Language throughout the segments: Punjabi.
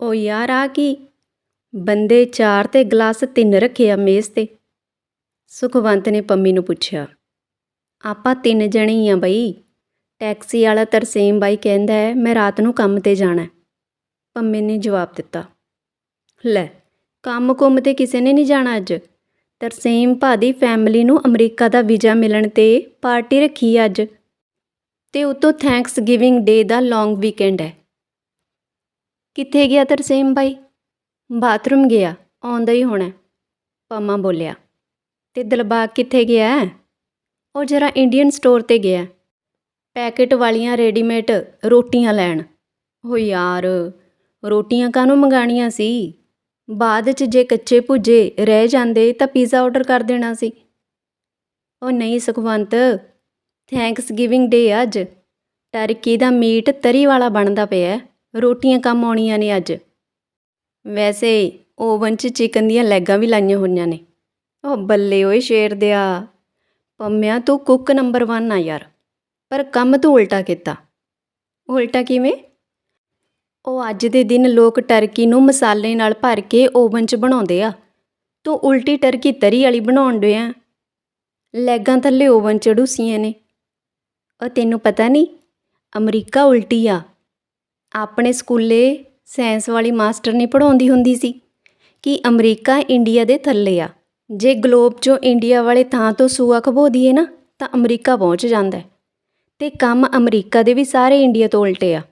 ਓ ਯਾਰ ਆ ਕੀ? ਬੰਦੇ ਚਾਰ ਤੇ ਗਲਾਸ ਤਿੰਨ ਰੱਖੇ ਆ ਮੇਜ਼ ਤੇ। ਸੁਖਵੰਤ ਨੇ ਪੰਮੀ ਨੂੰ ਪੁੱਛਿਆ, ਆਪਾਂ ਤਿੰਨ ਜਣੇ ਹੀ ਆ ਬਈ। ਟੈਕਸੀ ਵਾਲਾ ਤਰਸੇਮ ਬਾਈ ਕਹਿੰਦਾ ਹੈ, ਮੈਂ ਰਾਤ ਨੂੰ ਕੰਮ ਤੇ ਜਾਣਾ ਹੈ। ਪੰਮੀ ਨੇ ਜਵਾਬ ਦਿੱਤਾ, ਲੈ, ਕੰਮ ਕੁੰਮ ਤੇ ਕਿਸੇ ਨੇ ਨਹੀਂ ਜਾਣਾ ਅੱਜ। ਤਰਸੇਮ ਭਾ ਦੀ ਫੈਮਿਲੀ ਨੂੰ ਅਮਰੀਕਾ ਦਾ ਵੀਜ਼ਾ ਮਿਲਣ ਤੇ ਪਾਰਟੀ ਰੱਖੀ ਅੱਜ। ਤੇ ਉਤੋਂ ਥੈਂਕਸ ਗਿਵਿੰਗ ਡੇ ਦਾ ਲੌਂਗ ਵੀਕਐਂਡ ਹੈ। ਕਿੱਥੇ ਗਿਆ ਤਰਸੇਮ ਬਾਈ? ਬਾਥਰੂਮ ਗਿਆ, ਆਉਂਦਾ ਹੀ ਹੋਣਾ। ਪੰਮਾ ਬੋਲਿਆ, ਤੇ ਦਿਲਬਾਗ ਕਿੱਥੇ ਗਿਆ ਉਹ ਜਰਾ ਇੰਡੀਅਨ ਸਟੋਰ ਤੇ ਗਿਆ। ਪੈਕੇਟ ਵਾਲੀਆਂ ਰੈਡੀਮੇਡ ਰੋਟੀਆਂ ਲੈਣ। ਹੋ ਯਾਰ, ਰੋਟੀਆਂ ਕਾਹਨੂੰ ਮੰਗਾਣੀਆਂ ਸੀ? ਬਾਅਦ 'ਚ ਜੇ ਕੱਚੇ ਭੁੱਜੇ ਰਹਿ ਜਾਂਦੇ ਤਾਂ ਪੀਜ਼ਾ ਆਰਡਰ ਕਰ ਦੇਣਾ ਸੀ। ਉਹ ਨਹੀਂ ਸੁਖਵੰਤ ਥੈਂਕਸ ਗਿਵਿੰਗ ਡੇ ਅੱਜ। ਟਰਕੀ ਦਾ ਮੀਟ ਤਰੀ ਵਾਲਾ ਬਣਦਾ ਪਿਆ ਰੋਟੀਆਂ ਕੰਮ ਆਉਣੀਆਂ ਨੇ ਅੱਜ। ਵੈਸੇ ਓਵਨ 'ਚ ਚਿਕਨ ਦੀਆਂ ਲੈਗਾਂ ਵੀ ਲਾਈਆਂ ਹੋਈਆਂ ਨੇ। ਉਹ ਬੱਲੇ ਓਏ ਸ਼ੇਰ ਦਿਆ। ਪੰਮਿਆ, ਤੂੰ ਕੁੱਕ ਨੰਬਰ 1 ਆ ਯਾਰ। ਪਰ ਕੰਮ ਤੂੰ ਉਲਟਾ ਕੀਤਾ। ਉਲਟਾ ਕਿਵੇਂ? ਉਹ ਅੱਜ ਦੇ ਦਿਨ ਲੋਕ ਟਰਕੀ ਨੂੰ ਮਸਾਲੇ ਨਾਲ ਭਰ ਕੇ ਓਵਨ 'ਚ ਬਣਾਉਂਦੇ ਆ। ਤੂੰ ਉਲਟੀ ਟਰਕੀ ਤਰੀ ਵਾਲੀ ਬਣਾਉਣ ਡਿਆ ਲੈਗਾਂ ਥੱਲੇ ਓਵਨ 'ਚ ਡੂਸੀਆਂ ਨੇ। ਉਹ ਤੈਨੂੰ ਪਤਾ ਨਹੀਂ ਅਮਰੀਕਾ ਉਲਟੀ ਆ। ਆਪਣੇ ਸਕੂਲੇ ਸਾਇੰਸ ਵਾਲੀ ਮਾਸਟਰ ਨੇ ਪੜਾਉਂਦੀ ਹੁੰਦੀ ਸੀ ਕਿ ਅਮਰੀਕਾ ਇੰਡੀਆ ਦੇ ਥੱਲੇ ਆ। ਜੇ ਗਲੋਬ 'ਚੋਂ ਇੰਡੀਆ ਵਾਲੇ ਥਾਂ ਤੋਂ ਸੂਆ ਖਬੋ ਦੀਏ ਨਾ, ਤਾਂ ਅਮਰੀਕਾ ਪਹੁੰਚ ਜਾਂਦਾ ਅਤੇ ਕੰਮ ਅਮਰੀਕਾ ਦੇ ਵੀ ਸਾਰੇ ਇੰਡੀਆ ਤੋਂ ਉਲਟੇ ਆ।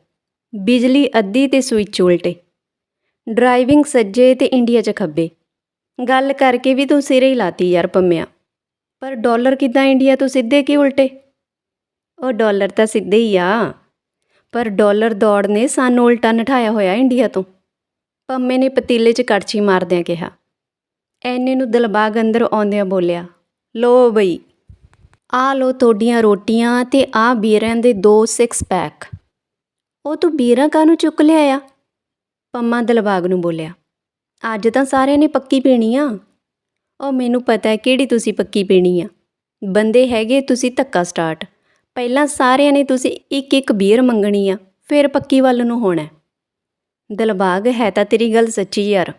ਬਿਜਲੀ ਅੱਧੀ ਅਤੇ ਸਵਿੱਚ ਉਲਟੇ। ਡਰਾਈਵਿੰਗ ਸੱਜੇ ਅਤੇ ਇੰਡੀਆ 'ਚ ਖੱਬੇ। ਗੱਲ ਕਰਕੇ ਵੀ ਤੂੰ ਸਿਰੇ ਹੀ ਲਾਤੀ ਯਾਰ ਪੰਮਿਆ। ਪਰ ਡਾਲਰ ਕਿੱਦਾਂ ਇੰਡੀਆ ਤੋਂ ਸਿੱਧੇ ਕਿ ਉਲਟੇ? ਉਹ ਡਾਲਰ ਤਾਂ ਸਿੱਧੇ ਹੀ ਆ। ਪਰ ਡਾਲਰ ਦੌੜ ਨੇ ਸਾਨੂੰ ਉਲਟਾ ਨਠਾਇਆ ਹੋਇਆ ਇੰਡੀਆ ਤੋਂ। ਪੰਮੇ ਨੇ ਪਤੀਲੇ 'ਚ ਕੜਛੀ ਮਾਰਦਿਆਂ ਕਿਹਾ। ਐਨੇ ਨੂੰ ਦਿਲਬਾਗ ਅੰਦਰ ਆਉਂਦਿਆਂ ਬੋਲਿਆ, ਲੋ ਬਈ ਆ ਲੋ ਤੁਹਾਡੀਆਂ ਰੋਟੀਆਂ ਤੇ ਆ ਬੀਰਾਂ ਦੇ ਦੋ ਸਿਕਸ ਪੈਕ ਉਹ ਤੂੰ ਬੀਰਾਂ ਕਾਹਨੂੰ ਚੁੱਕ ਲਿਆ ਆ ਪੰਮਾ ਦਿਲਬਾਗ ਨੂੰ ਬੋਲਿਆ, ਅੱਜ ਤਾਂ ਸਾਰਿਆਂ ਨੇ ਪੱਕੀ ਪੀਣੀ ਆ। ਉਹ ਮੈਨੂੰ ਪਤਾ ਹੈ ਕਿਹੜੀ ਤੁਸੀਂ ਪੱਕੀ ਪੀਣੀ ਆ। ਬੰਦੇ ਹੈਗੇ ਤੁਸੀਂ ਧੱਕਾ ਸਟਾਰਟ। ਪਹਿਲਾਂ ਸਾਰਿਆਂ ਨੇ ਤੁਸੀਂ ਇੱਕ ਇੱਕ ਬੀਅਰ ਮੰਗਣੀ ਆ, ਫਿਰ ਪੱਕੀ ਵੱਲ ਨੂੰ ਹੋਣਾ ਹੈ। ਦਿਲਬਾਗ ਹੈ ਤਾਂ ਤੇਰੀ ਗੱਲ ਸੱਚੀ ਯਾਰ।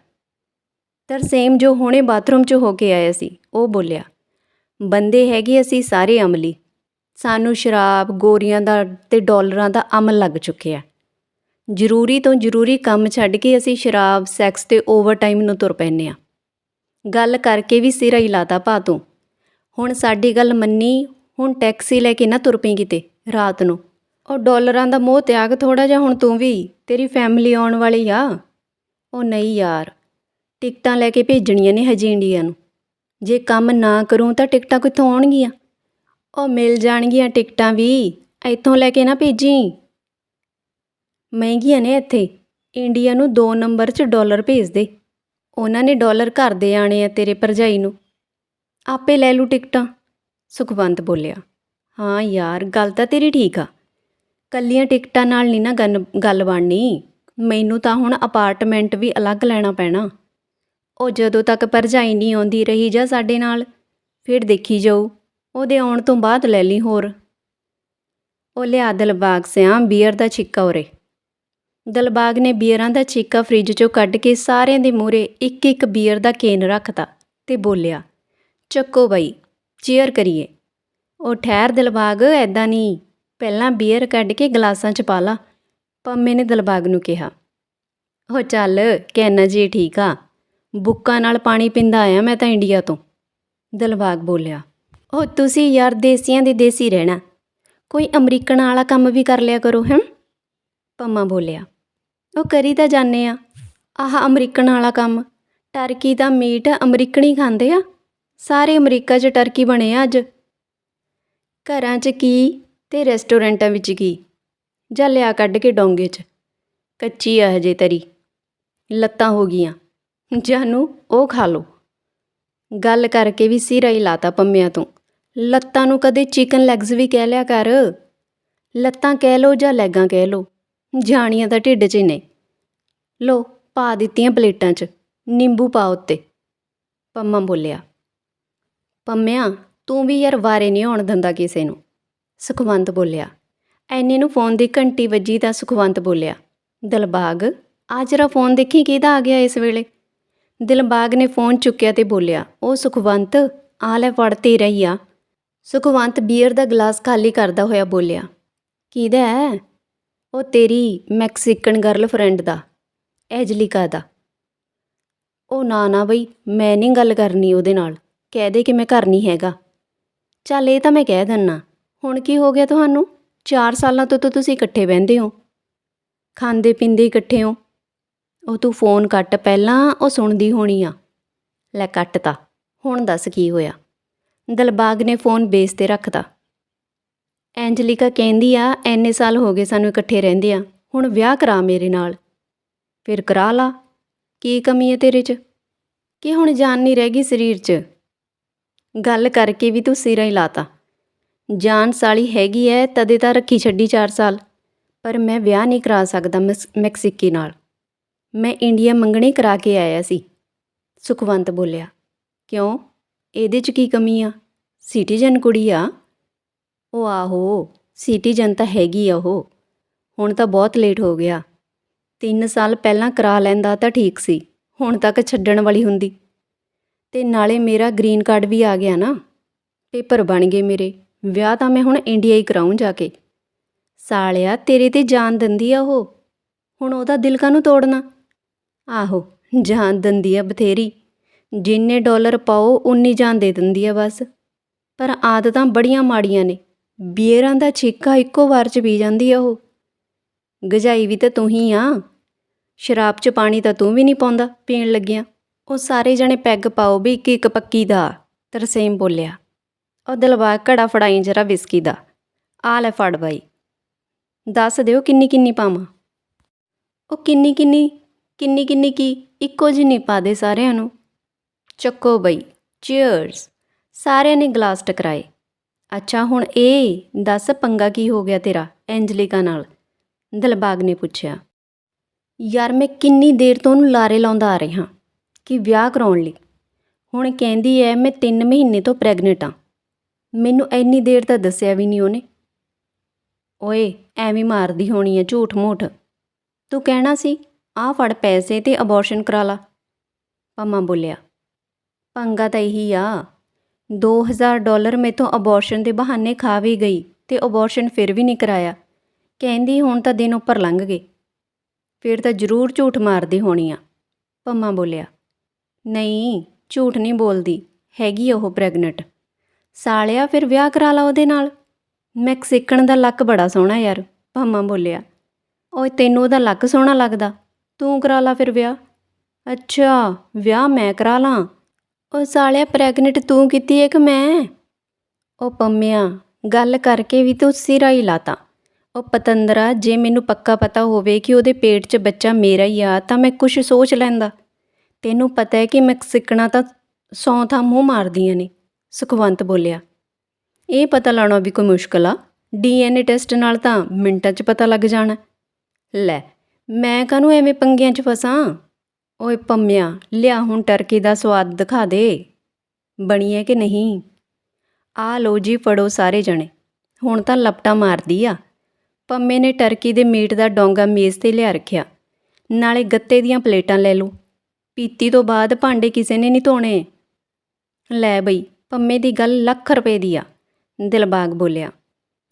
ਤਰਸੇਮ ਜੋ ਹੁਣੇ ਬਾਥਰੂਮ 'ਚ ਹੋ ਕੇ ਆਇਆ ਸੀ, ਉਹ ਬੋਲਿਆ, ਬੰਦੇ ਹੈਗੇ ਅਸੀਂ ਸਾਰੇ ਅਮਲੀ। ਸਾਨੂੰ ਸ਼ਰਾਬ, ਗੋਰੀਆਂ ਦਾ ਤੇ ਡਾਲਰਾਂ ਦਾ ਅਮਲ ਲੱਗ ਚੁੱਕਿਆ। ਜ਼ਰੂਰੀ ਤੋਂ ਜ਼ਰੂਰੀ ਕੰਮ ਛੱਡ ਕੇ ਅਸੀਂ ਸ਼ਰਾਬ ਸੈਕਸ ਤੇ ਓਵਰਟਾਈਮ ਨੂੰ ਤੁਰ ਪੈਨੇ ਆ ਗੱਲ ਕਰਕੇ ਵੀ ਸਿਰਾ ਹੀ ਲਾਤਾ ਭਾ ਤੂੰ। ਹੁਣ ਸਾਡੀ ਗੱਲ ਮੰਨੀ ਹੁਣ ਟੈਕਸੀ ਲੈ ਕੇ ਨਾ ਤੁਰ ਪਈ ਕਿਤੇ, ਰਾਤ ਨੂੰ। ਉਹ ਡਾਲਰਾਂ ਦਾ ਮੋਹ ਤਿਆਗ ਥੋੜਾ ਜਿਹਾ ਹੁਣ ਤੂੰ ਵੀ, ਤੇਰੀ ਫੈਮਿਲੀ ਆਉਣ ਵਾਲੀ ਆ। ਉਹ ਨਹੀਂ ਯਾਰ, ਟਿਕਟਾਂ ਲੈ ਕੇ ਭੇਜਣੀਆਂ ਨੇ ਹਜੇ ਇੰਡੀਆ ਨੂੰ। ਜੇ ਕੰਮ ਨਾ ਕਰੂੰ ਤਾਂ ਟਿਕਟਾਂ ਕਿੱਥੋਂ ਆਉਣਗੀਆਂ? ਉਹ ਮਿਲ ਜਾਣਗੀਆਂ ਟਿਕਟਾਂ ਵੀ, ਇੱਥੋਂ ਲੈ ਕੇ ਨਾ ਭੇਜੀ। ਮਹਿੰਗੀਆਂ ਨੇ ਇੱਥੇ, ਇੰਡੀਆ ਨੂੰ 2 ਨੰਬਰ 'ਚ ਡਾਲਰ ਭੇਜ ਦੇ। ਉਹਨਾਂ ਨੇ ਡਾਲਰ ਘਰ ਦੇ ਆਣੇ ਆ ਤੇਰੇ ਭਰਜਾਈ ਨੂੰ। ਆਪੇ ਲੈ ਲੂ ਟਿਕਟਾਂ। ਸੁਖਵੰਤ ਬੋਲਿਆ, ਹਾਂ ਯਾਰ, ਗੱਲ ਤਾਂ ਤੇਰੀ ਠੀਕ ਆ। ਕੱਲੀਆਂ ਟਿਕਟਾਂ ਨਾਲ ਨਹੀਂ ਨਾ ਗੱਲ ਗੱਲ ਬਣਨੀ। ਮੈਨੂੰ ਤਾਂ ਹੁਣ ਅਪਾਰਟਮੈਂਟ ਵੀ ਅਲੱਗ ਲੈਣਾ ਪੈਣਾ। ਉਹ ਜਦੋਂ ਤੱਕ ਭਰਜਾਈ ਨਹੀਂ ਆਉਂਦੀ ਰਹੀ ਜਾ ਸਾਡੇ ਨਾਲ, ਫਿਰ ਦੇਖੀ ਜਾਊ। ਉਹਦੇ ਆਉਣ ਤੋਂ ਬਾਅਦ ਲੈ ਲਈ ਹੋਰ। ਉਹ ਲਿਆ ਦਿਲਬਾਗ ਸਿਆਂ ਬੀਅਰ ਦਾ ਛਿੱਕਾ ਉਰੇ। ਦਿਲਬਾਗ ਨੇ ਬੀਅਰਾਂ ਦਾ ਛਿੱਕਾ ਫ੍ਰਿਜ ਚੋਂ ਕੱਢ ਕੇ ਸਾਰਿਆਂ ਦੇ ਮੂਹਰੇ ਇੱਕ ਇੱਕ ਬੀਅਰ ਦਾ ਕੇਨ ਰੱਖਤਾ ਤੇ ਬੋਲਿਆ, ਚੱਕੋ ਬਈ ਚੀਅਰ ਕਰੀਏ। ਉਹ ਠਹਿਰ ਦਿਲਬਾਗ ਐਦਾਂ ਨਹੀਂ। ਪਹਿਲਾਂ ਬੀਅਰ ਕੱਢ ਕੇ ਗਲਾਸਾਂ 'ਚ ਪਾ ਲਾ, ਪੰਮੇ ਨੇ ਦਿਲਬਾਗ ਨੂੰ ਕਿਹਾ। ਉਹ ਚੱਲ ਕਹਿਣਾ ਜੀ ਠੀਕ ਆ। ਬੁੱਕਾਂ ਨਾਲ ਪਾਣੀ ਪੀਂਦਾ ਆਇਆ ਮੈਂ ਤਾਂ ਇੰਡੀਆ ਤੋਂ। ਦਿਲਬਾਗ ਬੋਲਿਆ, ਉਹ ਤੁਸੀਂ ਯਾਰ ਦੇਸੀਆਂ ਦੇ ਦੇਸੀ ਰਹਿਣਾ। ਕੋਈ ਅਮਰੀਕਨ ਵਾਲਾ ਕੰਮ ਵੀ ਕਰ ਲਿਆ ਕਰੋ ਹੈਂ ਪੰਮਾ ਬੋਲਿਆ, ਉਹ ਕਰੀ ਤਾਂ ਜਾਣੇ ਆ। ਆਹ ਅਮਰੀਕਨ ਵਾਲਾ ਕੰਮ, ਟਰਕੀ ਦਾ ਮੀਟ ਅਮਰੀਕਨ ਹੀ ਖਾਂਦੇ ਆ। ਸਾਰੇ ਅਮਰੀਕਾ 'ਚ ਟਰਕੀ ਬਣੇ ਆ ਅੱਜ। ਘਰਾਂ 'ਚ ਕੀ ਤੇ ਰੈਸਟੋਰੈਂਟਾਂ ਵਿੱਚ ਕੀ? ਜਾਂ ਲਿਆ ਕੱਢ ਕੇ ਡੋਂਗੇ 'ਚ? ਕੱਚੀ ਆ ਹਜੇ ਤਰੀ। ਲੱਤਾਂ ਹੋ ਗਈਆਂ। ਜਾਨੂੰ ਉਹ ਖਾ ਲੋ ਗੱਲ ਕਰਕੇ ਵੀ ਸਿਰਾ ਹੀ ਲਾਤਾ ਪੰਮਿਆਂ ਤੋਂ। ਲੱਤਾਂ ਨੂੰ ਕਦੇ ਚਿਕਨ ਲੈਗਸ ਵੀ ਕਹਿ ਲਿਆ ਕਰ। ਲੱਤਾਂ ਕਹਿ ਲੋ ਜਾਂ ਲੈਗਾਂ ਕਹਿ ਲੋ ਜਾਣੀਆਂ ਤਾਂ ਢਿੱਡ 'ਚ ਹੀ ਨੇ। ਲੋ ਪਾ ਦਿੱਤੀਆਂ ਪਲੇਟਾਂ 'ਚ। ਨਿੰਬੂ ਪਾ ਉੱਤੇ। ਪੰਮਾ ਬੋਲਿਆ। ਪੰਮਿਆ, ਤੂੰ ਵੀ ਯਾਰ ਵਾਰੇ ਨਹੀਂ ਆਉਣ ਦਿੰਦਾ ਕਿਸੇ ਨੂੰ। ਸੁਖਵੰਤ ਬੋਲਿਆ। ਐਨੇ ਨੂੰ ਫੋਨ ਦੀ ਘੰਟੀ ਵੱਜੀ ਤਾਂ ਸੁਖਵੰਤ ਬੋਲਿਆ, ਦਿਲਬਾਗ, ਆ ਜਰਾ ਫੋਨ ਦੇਖੀ ਕਿਹਦਾ ਆ ਗਿਆ ਇਸ ਵੇਲੇ? ਦਿਲਬਾਗ ਨੇ ਫੋਨ ਚੁੱਕਿਆ ਤੇ ਬੋਲਿਆ, ਉਹ ਸੁਖਵੰਤ, ਆ ਲੈ ਫੜ ਤੇ ਰਹੀ ਆ। ਸੁਖਵੰਤ ਬੀਅਰ ਦਾ ਗਲਾਸ ਖਾਲੀ ਕਰਦਾ ਹੋਇਆ ਬੋਲਿਆ, ਕਿਹਦਾ ਹੈ ਉਹ ਤੇਰੀ ਮੈਕਸੀਕਨ ਗਰਲਫ੍ਰੈਂਡ ਦਾ, ਐਜਲਿਕਾ ਦਾ। ਉਹ ਨਾ ਨਾ ਬਈ, ਮੈਂ ਨਹੀਂ ਗੱਲ ਕਰਨੀ ਉਹਦੇ ਨਾਲ। ਕਹਿ ਦੇ ਕਿ ਮੈਂ ਘਰ ਨਹੀਂ ਹੈਗਾ। ਚੱਲ ਇਹ ਤਾਂ ਮੈਂ ਕਹਿ ਦਿੰਨਾ। ਹੁਣ ਕੀ ਹੋ ਗਿਆ ਤੁਹਾਨੂੰ? 4 ਸਾਲਾਂ ਤੋਂ ਤਾਂ ਤੁਸੀਂ ਇਕੱਠੇ ਬਹਿੰਦੇ ਹੋ। ਖਾਂਦੇ ਪੀਂਦੇ ਇਕੱਠੇ ਹੋ। ਉਹ ਤੂੰ ਫੋਨ ਕੱਟ, ਪਹਿਲਾਂ ਉਹ ਸੁਣਦੀ ਹੋਣੀ ਆ। ਲੈ ਕੱਟ ਤਾ, ਹੁਣ ਦੱਸ ਕੀ ਹੋਇਆ? ਦਿਲਬਾਗ ਨੇ ਫੋਨ ਬੇਸ ਤੇ ਰੱਖਤਾ। ਐਂਜਲਿਕਾ ਕਹਿੰਦੀ ਆ ਐਨੇ ਸਾਲ ਹੋ ਗਏ ਸਾਨੂੰ ਇਕੱਠੇ ਰਹਿੰਦੇ ਆ। ਹੁਣ ਵਿਆਹ ਕਰਾ ਮੇਰੇ ਨਾਲ। ਫਿਰ ਕਰਾ ਲਾ। ਕੀ ਕਮੀ ਹੈ ਤੇਰੇ 'ਚ? ਕਿ ਹੁਣ ਜਾਨ ਨਹੀਂ ਰਹਿ ਗਈ ਸਰੀਰ 'ਚ? ਗੱਲ ਕਰਕੇ ਵੀ ਤੂੰ ਸਿਰਾ ਹੀ ਲਾਤਾ। ਜਾਨ ਸਾਲੀ ਹੈਗੀ ਐ, ਤਦੇ ਤਾਂ ਰੱਖੀ ਛੱਡੀ 4 ਸਾਲ। ਪਰ ਮੈਂ ਵਿਆਹ ਨਹੀਂ ਕਰਾ ਸਕਦਾ ਮੈਕਸ- ਮੈਕਸੀਕੀ ਨਾਲ। ਮੈਂ ਇੰਡੀਆ ਮੰਗਣੀ ਕਰਾ ਕੇ ਆਇਆ ਸੀ। ਸੁਖਵੰਤ ਬੋਲਿਆ, ਕਿਉਂ? ਇਹਦੇ 'ਚ ਕੀ ਕਮੀ ਆ? ਸਿਟੀਜ਼ਨ ਕੁੜੀ ਆ? ਉਹ ਆਹੋ, ਸਿਟੀਜ਼ਨ ਤਾਂ ਹੈਗੀ ਆ ਉਹ। ਹੁਣ ਤਾਂ ਬਹੁਤ ਲੇਟ ਹੋ ਗਿਆ। 3 ਸਾਲ ਪਹਿਲਾਂ ਕਰਾ ਲੈਂਦਾ ਤਾਂ ਠੀਕ ਸੀ, ਹੁਣ ਤੱਕ ਛੱਡਣ ਵਾਲੀ ਹੁੰਦੀ। ਅਤੇ ਨਾਲੇ ਮੇਰਾ ਗ੍ਰੀਨ ਕਾਰਡ ਵੀ ਆ ਗਿਆ ਨਾ। ਪੇਪਰ ਬਣ ਗਏ ਮੇਰੇ। ਵਿਆਹ ਤਾਂ ਮੈਂ ਹੁਣ ਇੰਡੀਆ ਹੀ ਕਰਾਉਂ ਜਾ ਕੇ। ਸਾਲਿਆ, ਤੇਰੇ ਤੇ ਜਾਨ ਦਿੰਦੀ ਆ ਉਹ। ਹੁਣ ਉਹਦਾ ਦਿਲ ਕਾਹਨੂੰ ਤੋੜਨਾ? ਆਹੋ, ਜਾਨ ਦਿੰਦੀ ਆ ਬਥੇਰੀ। ਜਿੰਨੇ ਡਾਲਰ ਪਾਓ, ਉਨੀ ਜਾਨ ਦੇ ਦਿੰਦੀ ਆ ਬਸ। ਪਰ ਆਦਤਾਂ ਬੜੀਆਂ ਮਾੜੀਆਂ ਨੇ। ਬੀਅਰਾਂ ਦਾ ਛਿੱਕਾ ਇੱਕੋ ਵਾਰ ਚ ਪੀ ਜਾਂਦੀ ਆ ਉਹ। ਗਜਾਈ ਵੀ ਤਾਂ ਤੂੰ ਹੀ ਆ। ਸ਼ਰਾਬ ਚ ਪਾਣੀ ਤਾਂ ਤੂੰ ਵੀ ਨਹੀਂ ਪਾਉਂਦਾ, ਪੀਣ ਲੱਗਿਆ। ਉਹ ਸਾਰੇ ਜਣੇ ਪੈਗ ਪਾਓ ਵੀ ਇੱਕ ਇੱਕ ਪੱਕੀ ਦਾ, ਤਰਸੇਮ ਬੋਲਿਆ। ਉਹ ਦਿਲਬਾਗ ਘੜਾ ਫੜਾਈ ਜਰਾ ਵਿਸਕੀ ਦਾ। ਆ ਲੈ ਫੜ ਬਾਈ। ਦੱਸ ਦਿਓ ਕਿੰਨੀ ਕਿੰਨੀ ਪਾਵਾਂ। ਉਹ ਕਿੰਨੀ ਕਿੰਨੀ ਕਿੰਨੀ ਕਿੰਨੀ ਕੀ, ਇੱਕੋ ਜਿਹੀ ਨਹੀਂ ਪਾ ਦੇ ਸਾਰਿਆਂ ਨੂੰ। ਚੱਕੋ ਬਈ। ਚੀਅਰਸ ਸਾਰਿਆਂ ਨੇ ਗਲਾਸ ਟਕਰਾਏ। ਅੱਛਾ, ਹੁਣ ਇਹ ਦੱਸ ਪੰਗਾ ਕੀ ਹੋ ਗਿਆ ਤੇਰਾ, ਐਂਜਲਿਕਾ ਨਾਲ? ਦਿਲਬਾਗ ਨੇ ਪੁੱਛਿਆ। ਯਾਰ ਮੈਂ ਕਿੰਨੀ ਦੇਰ ਤੋਂ ਉਹਨੂੰ ਲਾਰੇ ਲਾਉਂਦਾ ਆ ਰਿਹਾ। ਕਿ ਵਿਆਹ ਕਰਾਉਣ ਲਈ। ਹੁਣ ਕਹਿੰਦੀ ਐ, ਮੈਂ 3 ਮਹੀਨੇ ਤੋਂ ਪ੍ਰੈਗਨੈਂਟ ਆ। ਮੈਨੂੰ ਇੰਨੀ ਦੇਰ ਤਾਂ ਦੱਸਿਆ ਵੀ ਨਹੀਂ ਉਹਨੇ। ਓਏ, ਐਵੇਂ ਮਾਰਦੀ ਹੋਣੀ ਐ, ਝੂਠ ਮੂਠ। ਤੂੰ ਕਹਿਣਾ ਸੀ, ਆਹ ਫੜ ਪੈਸੇ ਤੇ ਅਬੋਰਸ਼ਨ ਕਰਾ ਲਾ। ਪੰਮਾ ਬੋਲਿਆ, ਪੰਗਾ ਤਾਂ ਇਹੀ ਆ। 2000 ਡਾਲਰ ਮੇਥੋਂ ਅਬੋਰਸ਼ਨ ਦੇ ਬਹਾਨੇ ਖਾ ਵੀ ਗਈ ਤੇ ਅਬੋਰਸ਼ਨ ਫਿਰ ਵੀ ਨਹੀਂ ਕਰਾਇਆ। ਕਹਿੰਦੀ ਹੁਣ ਤਾਂ ਦਿਨ ਉੱਪਰ ਲੰਘ ਗਏ। ਫਿਰ ਤਾਂ ਜ਼ਰੂਰ ਝੂਠ ਮਾਰਦੀ ਹੋਣੀ ਆ। ਪੰਮਾ ਬੋਲਿਆ ਨਹੀਂ, ਝੂਠ ਨਹੀਂ ਬੋਲਦੀ। ਹੈਗੀ ਉਹ ਪ੍ਰੈਗਨੈਂਟ। ਸਾਲਿਆ, ਫਿਰ ਵਿਆਹ ਕਰਾ ਲਾ ਉਹਦੇ ਨਾਲ। ਮੈਕਸੀਕਨ ਦਾ ਲੱਕ ਬੜਾ ਸੋਹਣਾ ਯਾਰ ਪੰਮਾ ਬੋਲਿਆ। ਓਏ, ਤੈਨੂੰ ਉਹਦਾ ਲੱਕ ਸੋਹਣਾ ਲੱਗਦਾ। ਤੂੰ ਕਰਾ ਲਾ ਫਿਰ ਵਿਆਹ। ਅੱਛਾ, ਵਿਆਹ ਮੈਂ ਕਰਾ ਲਾਂ। ਉਹ ਸਾਲਿਆ, ਪ੍ਰੈਗਨੈਂਟ ਤੂੰ ਕੀਤੀ ਹੈ ਕਿ ਮੈਂ? ਉਹ ਪੰਮਿਆ, ਗੱਲ ਕਰਕੇ ਵੀ ਤੂੰ ਸਿਰਾ ਹੀ ਲਾਤਾ। ਉਹ ਪਤੰਦਰਾ, ਜੇ ਮੈਨੂੰ ਪੱਕਾ ਪਤਾ ਹੋਵੇ ਕਿ ਉਹਦੇ ਪੇਟ 'ਚ ਬੱਚਾ ਮੇਰਾ ਹੀ ਆ, ਤਾਂ ਮੈਂ ਕੁਝ ਸੋਚ ਲੈਂਦਾ। ਤੈਨੂੰ ਪਤਾ ਹੈ ਕਿ ਮੈਕਸੀਕਣਾ ਤਾਂ ਸੌਂ ਥਾਂ ਮੂੰਹ ਮਾਰਦੀਆਂ ਨੇ, ਸੁਖਵੰਤ ਬੋਲਿਆ। ਇਹ ਪਤਾ ਲਾਉਣਾ ਵੀ ਕੋਈ ਮੁਸ਼ਕਲ ਆ। ਡੀਐਨਏ ਟੈਸਟ ਨਾਲ ਤਾਂ ਮਿੰਟਾਂ 'ਚ ਪਤਾ ਲੱਗ ਜਾਣਾ। ਲੈ, ਮੈਂ ਕਾਹਨੂੰ ਐਵੇਂ ਪੰਗਿਆਂ 'ਚ ਫਸਾਂ? ਓਏ ਪੰਮਿਆ, ਲਿਆ ਹੁਣ ਟਰਕੀ ਦਾ ਸਵਾਦ ਦਿਖਾ ਦੇ। ਬਣੀ ਹੈ ਕਿ ਨਹੀਂ? ਆ ਲੋ ਜੀ, ਫੜੋ ਸਾਰੇ ਜਣੇ। ਹੁਣ ਤਾਂ ਲਪਟਾ ਮਾਰਦੀ ਆ। ਪੰਮੇ ਨੇ ਟਰਕੀ ਦੇ ਮੀਟ ਦਾ ਡੋਂਗਾ ਮੇਜ਼ ਤੇ ਲਿਆ ਰੱਖਿਆ। ਨਾਲੇ ਗੱਤੇ ਦੀਆਂ ਪਲੇਟਾਂ ਲੈ ਲਓ। ਪੀਤੀ ਤੋਂ ਬਾਅਦ ਭਾਂਡੇ ਕਿਸੇ ਨੇ ਨਹੀਂ ਧੋਣੇ। ਲੈ ਬਈ, ਪੰਮੇ ਦੀ ਗੱਲ ਲੱਖ ਰੁਪਏ ਦੀ ਆ ਦਿਲਬਾਗ ਬੋਲਿਆ।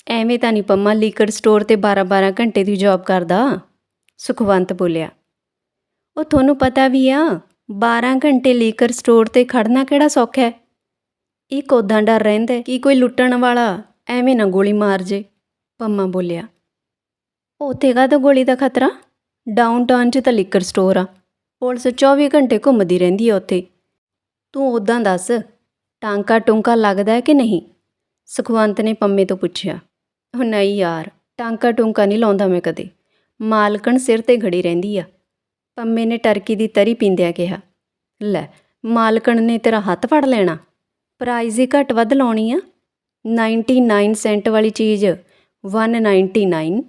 ਐਵੇਂ ਤਾਂ ਨਹੀਂ ਪੰਮਾ ਲੀਕਰ ਸਟੋਰ ਤੇ 12-12 ਘੰਟੇ ਦੀ ਜੌਬ ਕਰਦਾ, ਸੁਖਵੰਤ ਬੋਲਿਆ। ਉਹ ਤੁਹਾਨੂੰ ਪਤਾ ਵੀ ਆ 12 ਘੰਟੇ ਲੀਕਰ ਸਟੋਰ ਤੇ ਖੜਨਾ ਕਿਹੜਾ ਸੌਖਾ ਹੈ? ਇੱਕ ਉਦਾਂ ਡਰ ਰਹਿੰਦਾ ਕਿ ਕੋਈ ਲੁੱਟਣ ਵਾਲਾ ਐਵੇਂ ਨਾ ਗੋਲੀ ਮਾਰ ਜੇ, ਪੰਮਾ ਬੋਲਿਆ। ਉੱਥੇ ਕਾਹਦਾ ਗੋਲੀ ਦਾ ਖਤਰਾ? ਡਾਊਨਟਾਊਨ 'ਚ ਤਾਂ ਲੀਕਰ ਸਟੋਰ ਆ। ਪੁਲਿਸ 24 ਘੰਟੇ ਘੁੰਮਦੀ ਰਹਿੰਦੀ ਆ ਉੱਥੇ। ਤੂੰ ਉਦਾਂ ਦੱਸ, ਟਾਂਕਾ ਟੁੰਕਾ ਲੱਗਦਾ ਹੈ ਕਿ ਨਹੀਂ? ਸੁਖਵੰਤ ਨੇ ਪੰਮੇ ਤੋਂ ਪੁੱਛਿਆ। ਉਹ ਨਹੀਂ ਯਾਰ, ਟਾਂਕਾ ਟੁੰਕਾ ਨਹੀਂ ਲਾਉਂਦਾ ਮੈਂ ਕਦੇ। ਮਾਲਕਣ ਸਿਰ ਤੇ ਖੜੀ ਰਹਿੰਦੀ ਆ। ਪੰਮੇ ਨੇ ਟਰਕੀ ਦੀ ਤਰੀ ਪੀਂਦਿਆਂ ਕਿਹਾ, ਲੈ, ਮਾਲਕਣ ਨੇ ਤੇਰਾ ਹੱਥ ਫੜ ਲੈਣਾ। ਪ੍ਰਾਈਜ਼ ਹੀ ਘੱਟ ਵੱਧ ਲਾਉਣੀ ਆ। 99 ਸੈਂਟ ਵਾਲੀ ਚੀਜ਼ 199